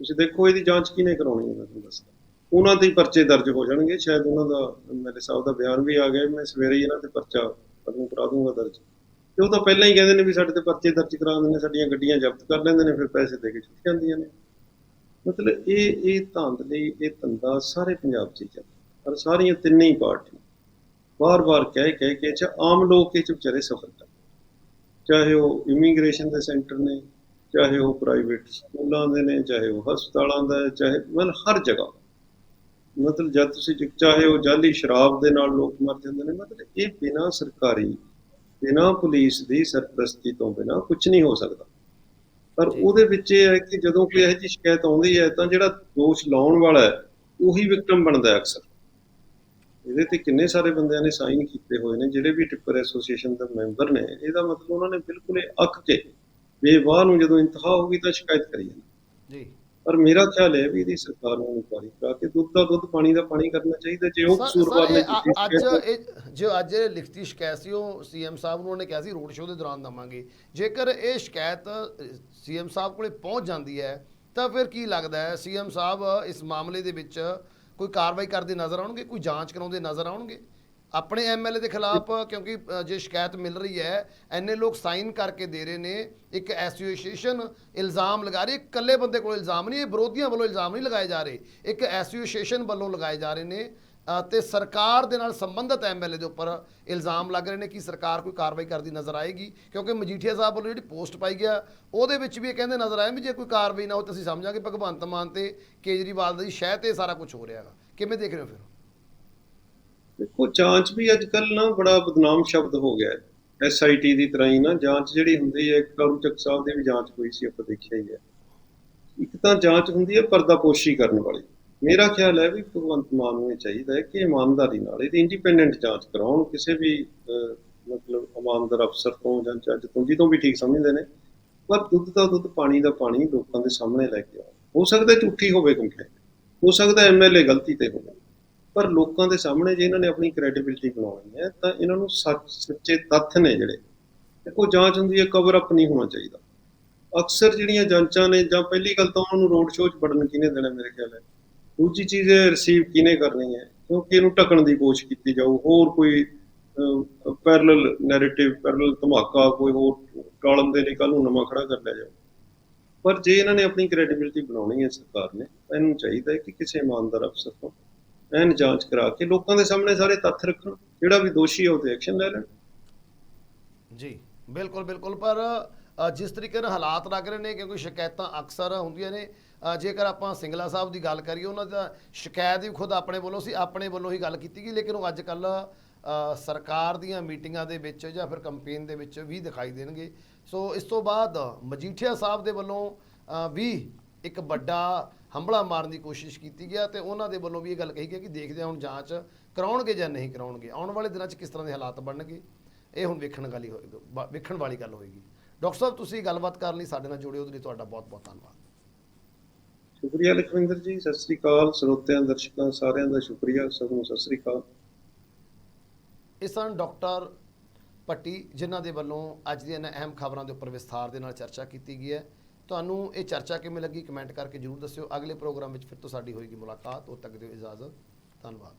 Speaker 2: ਤੁਸੀਂ ਦੇਖੋ, ਇਹਦੀ ਜਾਂਚ ਕਿਹਨੇ ਕਰਾਉਣੀ ਹੈ, ਮੈਂ ਤੁਹਾਨੂੰ ਦੱਸਦਾ। ਉਹਨਾਂ ਦੇ ਹੀ ਪਰਚੇ ਦਰਜ ਹੋ ਜਾਣਗੇ। ਸ਼ਾਇਦ ਉਹਨਾਂ ਦਾ ਮੇਰੇ ਸਾਹਿਬ ਦਾ ਬਿਆਨ ਵੀ ਆ ਗਿਆ। ਮੈਂ ਸਵੇਰੇ ਹੀ ਇਹਨਾਂ ਤੇ ਪਰਚਾ ਕਦੋਂ ਕਰਾ ਦੂੰਗਾ ਦਰਜ। ਤੇ ਉਹ ਤਾਂ ਪਹਿਲਾਂ ਹੀ ਕਹਿੰਦੇ ਨੇ ਵੀ ਸਾਡੇ ਤੇ ਪਰਚੇ ਦਰਜ ਕਰਾ ਦਿੰਦੇ ਨੇ, ਸਾਡੀਆਂ ਗੱਡੀਆਂ ਜ਼ਬਤ ਕਰ ਲੈਂਦੇ ਨੇ, ਫਿਰ ਪੈਸੇ ਦੇ ਕੇ ਛੁੱਟ ਜਾਂਦੀਆਂ ਨੇ। ਮਤਲਬ ਇਹ ਇਹ ਧਾਂਦਲੀ ਇਹ ਧੰਦਾ ਸਾਰੇ ਪੰਜਾਬ 'ਚ ਹੀ ਚੱਲਦਾ ਪਰ ਸਾਰੀਆਂ ਤਿੰਨੇ ਹੀ ਪਾਰਟੀਆਂ ਬਾਰ-ਬਾਰ ਕਹਿ ਕਹਿ ਕੇ ਚ ਆਮ ਲੋਕ ਇਹ 'ਚ ਵਿਚਾਰੇ ਸਫਰ ਚਾਹੇ ਉਹ ਇਮੀਗ੍ਰੇਸ਼ਨ ਦੇ ਸੈਂਟਰ ਨੇ ਚਾਹੇ ਉਹ ਪ੍ਰਾਈਵੇਟ ਸਕੂਲਾਂ ਦੇ ਨੇ ਚਾਹੇ ਉਹ ਹਸਪਤਾਲਾਂ ਦਾ ਚਾਹੇ ਮਤਲਬ ਹਰ ਜਗ੍ਹਾ। ਮਤਲਬ ਜਦ ਤੁਸੀਂ ਚਾਹੇ ਉਹ ਜਾਲੀ ਸ਼ਰਾਬ ਦੇ ਨਾਲ ਲੋਕ ਮਰ ਜਾਂਦੇ ਨੇ ਮਤਲਬ ਇਹ ਬਿਨਾਂ ਸਰਕਾਰੀ ਬਿਨਾਂ ਪੁਲਿਸ ਦੀ ਸਰਪ੍ਰਸਤੀ ਤੋਂ ਬਿਨਾਂ ਕੁਝ ਨਹੀਂ ਹੋ ਸਕਦਾ। ਪਰ। ਉਹਦੇ ਵਿੱਚ ਇਹ ਹੈ ਕਿ ਜਦੋਂ ਕੋਈ ਇਹੋ ਜਿਹੀ ਸ਼ਿਕਾਇਤ ਆਉਂਦੀ ਹੈ ਤਾਂ ਜਿਹੜਾ ਦੋਸ਼ ਲਾਉਣ ਵਾਲਾ ਹੈ ਉਹੀ ਵਿਕਟਮ ਬਣਦਾ ਹੈ ਅਕਸਰ। ਇਹਦੇ ਤੇ ਕਿੰਨੇ ਸਾਰੇ ਬੰਦਿਆਂ ਨੇ ਸਾਈਨ ਕੀਤੇ ਹੋਏ ਨੇ ਜਿਹੜੇ ਵੀ ਟਿੱਪਰ ਐਸੋਸੀਏਸ਼ਨ ਦੇ ਮੈਂਬਰ ਨੇ ਇਹਦਾ ਮਤਲਬ ਉਹਨਾਂ ਨੇ ਬਿਲਕੁਲ ਇਹ ਅੱਕ ਕੇ ਬੇਵਾਹ ਨੂੰ ਜਦੋਂ ਇੰਤਹਾ ਹੋਗੀ ਤਾਂ ਸ਼ਿਕਾਇਤ ਕਰੀ ਜਾਂਦੇ
Speaker 1: ਜੀ।
Speaker 2: ਪਰ ਮੇਰਾ ਖਿਆਲ ਹੈ ਵੀ ਇਹਦੀ ਸਰਕਾਰ ਨੂੰ ਇਨਕੁਆਰੀ ਕਰਾ ਕੇ ਦੁੱਧ ਦਾ ਦੁੱਧ ਪਾਣੀ ਦਾ ਪਾਣੀ ਕਰਨਾ ਚਾਹੀਦਾ ਜੇ ਉਹ
Speaker 1: ਸਰ-
Speaker 2: ਕਸੂਰਵਾਰ
Speaker 1: ਸਰ,
Speaker 2: ਨੇ
Speaker 1: ਅੱਜ ਜੋ ਅੱਜ ਲਿਖਤੀ ਸ਼ਿਕਾਇਤ ਸੀ ਉਹ ਸੀਐਮ ਸਾਹਿਬ ਨੂੰ ਉਹਨੇ ਕਿਹਾ ਸੀ ਰੋਡ ਸ਼ੋਅ ਦੇ ਦੌਰਾਨ ਦਵਾਂਗੇ। ਜੇਕਰ ਇਹ ਸ਼ਿਕਾਇਤ ਸੀਐਮ ਸਾਹਿਬ ਕੋਲੇ ਪਹੁੰਚ ਜਾਂਦੀ ਹੈ ਤਾਂ ਫਿਰ ਕੀ ਲੱਗਦਾ ਹੈ? ਸੀਐਮ ਸਾਹਿਬ ਇਸ ਮਾਮਲੇ ਦੇ ਵਿੱਚ ਕੋਈ ਕਾਰਵਾਈ ਕਰਦੇ ਨਜ਼ਰ ਆਉਣਗੇ, ਕੋਈ ਜਾਂਚ ਕਰਾਉਂਦੇ ਨਜ਼ਰ ਆਉਣਗੇ? ਆਪਣੇ ਐਮਐਲਏ ਦੇ ਖਿਲਾਫ ਕਿਉਂਕਿ ਜੇ ਸ਼ਿਕਾਇਤ ਮਿਲ ਰਹੀ ਹੈ ਐਨੇ ਲੋਕ ਸਾਈਨ ਕਰਕੇ ਦੇ ਰਹੇ ਨੇ, ਇੱਕ ਐਸੋਸੀਏਸ਼ਨ ਇਲਜ਼ਾਮ ਲਗਾ ਰਹੀ ਇਕੱਲੇ ਬੰਦੇ ਕੋਲ ਇਲਜ਼ਾਮ ਨਹੀਂ, ਇਹ ਵਿਰੋਧੀਆਂ ਵੱਲੋਂ ਇਲਜ਼ਾਮ ਨਹੀਂ ਲਗਾਏ ਜਾ ਰਹੇ, ਇੱਕ ਐਸੋਸੀਏਸ਼ਨ ਵੱਲੋਂ ਲਗਾਏ ਜਾ ਰਹੇ ਨੇ। ਤੇ ਸਰਕਾਰ ਦੇ ਨਾਲ ਸੰਬੰਧਿਤ ਐਮਐਲਏ ਦੇ ਉੱਪਰ ਇਲਜ਼ਾਮ ਲੱਗ ਰਹੇ ਨੇ ਕਿ ਸਰਕਾਰ ਕੋਈ ਕਾਰਵਾਈ ਕਰਦੀ ਨਜ਼ਰ ਆਏਗੀ, ਕਿਉਂਕਿ ਮਜੀਠੀਆ ਸਾਹਿਬ ਵੱਲੋਂ ਜਿਹੜੀ ਪੋਸਟ ਪਾਈ ਗਿਆ, ਉਹਦੇ ਵਿੱਚ ਵੀ ਇਹ ਕਹਿੰਦੇ ਨਜ਼ਰ ਆਏ ਵੀ ਜੇ ਕੋਈ ਕਾਰਵਾਈ ਨਾ ਹੋ ਤਾਂ ਅਸੀਂ ਸਮਝਾਂਗੇ, ਭਗਵੰਤ ਮਾਨ ਤੇ ਕੇਜਰੀਵਾਲ ਦੀ ਸ਼ਹਿ ਤੇ ਸਾਰਾ ਕੁਝ ਹੋ ਰਿਹਾ ਹੈਗਾ। ਕਿਵੇਂ ਦੇਖ ਰਹੇ ਹੋ ਫਿਰ?
Speaker 2: ਦੇਖੋ, ਜਾਂਚ ਵੀ ਅੱਜ ਕੱਲ ਨਾ ਬੜਾ ਬਦਨਾਮ ਸ਼ਬਦ ਹੋ ਗਿਆ ਹੈ। ਐਸਆਈਟੀ ਦੀ ਤਰ੍ਹਾਂ ਹੀ ਨਾ ਜਾਂਚ ਜਿਹੜੀ ਹੁੰਦੀ ਹੈ ਇੱਕ ਸਾਹਿਬ ਦੀ ਵੀ ਜਾਂਚ ਹੋਈ ਸੀ, ਆਪਾਂ ਦੇਖਿਆ ਹੀ ਹੈ। ਇੱਕ ਤਾਂ ਜਾਂਚ ਹੁੰਦੀ ਹੈ ਪਰਦਾਪੋਸ਼ੀ ਕਰਨ ਵਾਲੀ। ਮੇਰਾ ਖਿਆਲ ਹੈ ਵੀ ਭਗਵੰਤ ਮਾਨ ਨੂੰ ਇਹ ਚਾਹੀਦਾ ਹੈ ਕਿ ਇਮਾਨਦਾਰੀ ਨਾਲ ਇਹਦੀ ਇੰਡੀਪੈਂਡੈਂਟ ਜਾਂਚ ਕਰਾਉਣ, ਕਿਸੇ ਵੀ ਮਤਲਬ ਇਮਾਨਦਾਰ ਅਫਸਰ ਤੋਂ ਜਾਂ ਜੱਜ ਤੋਂ ਜਿਹਦੋਂ ਵੀ ਠੀਕ ਸਮਝਦੇ ਨੇ, ਪਰ ਦੁੱਧ ਦਾ ਦੁੱਧ, ਪਾਣੀ ਦਾ ਪਾਣੀ ਲੋਕਾਂ ਦੇ ਸਾਹਮਣੇ ਲੈ ਕੇ ਆਓ। ਹੋ ਸਕਦਾ ਝੂਠੀ ਹੋਵੇ ਕੰਪਲੇਂਟ ਹੋ ਸਕਦਾ ਐਮਐਲਏ ਗਲਤੀ ਤੇ ਹੋਵੇ, ਪਰ ਲੋਕਾਂ ਦੇ ਸਾਹਮਣੇ ਜੇ ਇਹਨਾਂ ਨੇ ਆਪਣੀ ਕ੍ਰੈਡੀਬਿਲਟੀ ਬਣਾਉਣੀ ਹੈ, ਤਾਂ ਇਹਨਾਂ ਨੂੰ ਸੱਚ, ਸੱਚੇ ਤੱਥ ਨੇ ਜਿਹੜੇ ਦੇਖੋ ਜਾਂਚ ਹੁੰਦੀ ਹੈ ਕਵਰ ਅਪ ਨਹੀਂ ਹੋਣਾ ਚਾਹੀਦਾ। ਅਕਸਰ ਜਿਹੜੀਆਂ ਜਾਂਚਾਂ ਨੇ, ਜਾਂ ਪਹਿਲੀ ਗੱਲ ਤਾਂ ਉਹਨਾਂ ਨੂੰ ਰੋਡ ਸ਼ੋਅ 'ਚ ਵੜਨ ਕਿਹਨੇ ਦੇਣਾ ਮੇਰੇ ਖਿਆਲ ਹੈ? ਦੂਜੀ ਚੀਜ਼ ਹੈ ਰਿਸੀਵ ਕਿਹਨੇ ਕਰਨੀ ਹੈ? ਕਿਉਂਕਿ ਇਹਨੂੰ ਢਕਣ ਦੀ ਕੋਸ਼ਿਸ਼ ਕੀਤੀ ਜਾਊ ਹੋਰ ਕੋਈ ਪੈਰਲਲ ਨੈਰੇਟਿਵ ਪੈਰਲਲ ਧਮਾਕਾ ਕੋਈ ਹੋਰ ਟਾਲਣ ਦੇ ਲਈ ਕੱਲ ਨੂੰ ਨਵਾਂ ਖੜਾ ਕਰ ਲਿਆ ਜਾਊ। ਪਰ ਜੇ ਇਹਨਾਂ ਨੇ ਆਪਣੀ ਕ੍ਰੈਡੀਬਿਲਿਟੀ ਬਣਾਉਣੀ ਹੈ ਸਰਕਾਰ ਨੇ ਤਾਂ ਇਹਨੂੰ ਚਾਹੀਦਾ ਹੈ ਕਿ ਕਿਸੇ ਇਮਾਨਦਾਰ ਅਫਸਰ ਤੋਂ ਐਨ ਜਾਂਚ ਕਰਾ ਕੇ ਲੋਕਾਂ ਦੇ ਸਾਹਮਣੇ ਸਾਰੇ ਤੱਥ ਰੱਖਣ ਜਿਹੜਾ ਵੀ ਦੋਸ਼ੀ ਹੈ ਉਹ ਤੇ ਐਕਸ਼ਨ ਲੈ ਲੈਣ।
Speaker 1: ਜੀ ਬਿਲਕੁਲ ਬਿਲਕੁਲ। ਪਰ ਅ, ਜਿਸ ਤਰੀਕੇ ਨਾਲ ਹਾਲਾਤ ਲੱਗ ਰਹੇ ਨੇ ਕਿਉਂਕਿ ਸ਼ਿਕਾਇਤਾਂ ਅਕਸਰ ਹੁੰਦੀਆਂ ਨੇ ਅ, ਜੇਕਰ ਆਪਾਂ ਸਿੰਗਲਾ ਸਾਹਿਬ ਦੀ ਗੱਲ ਕਰੀਏ, ਉਹਨਾਂ ਦਾ ਸ਼ਿਕਾਇਤ ਵੀ ਖੁਦ ਆਪਣੇ ਵੱਲੋਂ ਸੀ, ਆਪਣੇ ਵੱਲੋਂ ਹੀ ਗੱਲ ਕੀਤੀ ਗਈ, ਲੇਕਿਨ ਉਹ ਅੱਜ ਕੱਲ ਸਰਕਾਰ ਦੀਆਂ ਮੀਟਿੰਗਾਂ ਦੇ ਵਿੱਚ ਜਾਂ ਫਿਰ ਕੰਪੇਨ ਦੇ ਵਿੱਚ ਵੀ ਦਿਖਾਈ ਦੇਣਗੇ। ਸੋ ਇਸ ਤੋਂ ਬਾਅਦ ਮਜੀਠੀਆ ਸਾਹਿਬ ਦੇ ਵੱਲੋਂ ਵੀ ਇੱਕ ਵੱਡਾ ਹੰਬਲਾ ਮਾਰਨ ਦੀ ਕੋਸ਼ਿਸ਼ ਕੀਤੀ ਗਿਆ ਤੇ ਉਹਨਾਂ ਦੇ ਵੱਲੋਂ ਵੀ ਇਹ ਗੱਲ ਕਹੀ ਗਈ ਕਿ ਦੇਖਦੇ ਹਾਂ ਹੁਣ ਜਾਂਚ ਕਰਾਉਣਗੇ ਜਾਂ ਨਹੀਂ ਕਰਾਉਣਗੇ। ਆਉਣ ਵਾਲੇ ਦਿਨਾਂ 'ਚ ਕਿਸ ਤਰ੍ਹਾਂ ਦੇ ਹਾਲਾਤ ਬਣਨਗੇ, ਇਹ ਹੁਣ ਵੇਖਣ ਵਾਲੀ ਹੋਏਗੀ ਵੇਖਣ ਵਾਲੀ ਗੱਲ ਹੋਏਗੀ। ਡਾਕਟਰ ਸਾਹਿਬ, ਤੁਸੀਂ ਗੱਲਬਾਤ ਕਰਨ ਲਈ, ਸਾਡੇ ਨਾਲ ਜੁੜੇ ਉਹਦੇ ਲਈ ਤੁਹਾਡਾ ਬਹੁਤ ਬਹੁਤ ਧੰਨਵਾਦ।
Speaker 2: ਸ਼ੁਕਰੀਆ ਲਖਵਿੰਦਰ ਜੀ, ਸਤਿ ਸ੍ਰੀ ਅਕਾਲ। ਸਰੋਤਿਆਂ, ਦਰਸ਼ਕਾਂ, ਸਾਰਿਆਂ ਦਾ ਸ਼ੁਕਰੀਆ, ਸਭ ਨੂੰ ਸਤਿ ਸ੍ਰੀ ਅਕਾਲ।
Speaker 1: ਇਸ ਹਨ ਡਾਕਟਰ ਪੱਟੀ, ਜਿਨ੍ਹਾਂ ਦੇ ਵੱਲੋਂ ਅੱਜ ਦੀਆਂ ਇਹਨਾਂ ਅਹਿਮ ਖਬਰਾਂ ਦੇ ਉੱਪਰ ਵਿਸਥਾਰ ਦੇ ਨਾਲ ਚਰਚਾ ਕੀਤੀ ਗਈ ਹੈ। ਤੁਹਾਨੂੰ ਇਹ ਚਰਚਾ ਕਿਵੇਂ ਲੱਗੀ, ਕਮੈਂਟ ਕਰਕੇ ਜਰੂਰ ਦੱਸਿਓ। ਅਗਲੇ ਪ੍ਰੋਗਰਾਮ ਵਿੱਚ ਫਿਰ ਤੋਂ ਸਾਡੀ ਹੋਏਗੀ ਮੁਲਾਕਾਤ। ਉਦ ਤੱਕ ਦਿਓ ਇਜਾਜ਼ਤ। ਧੰਨਵਾਦ।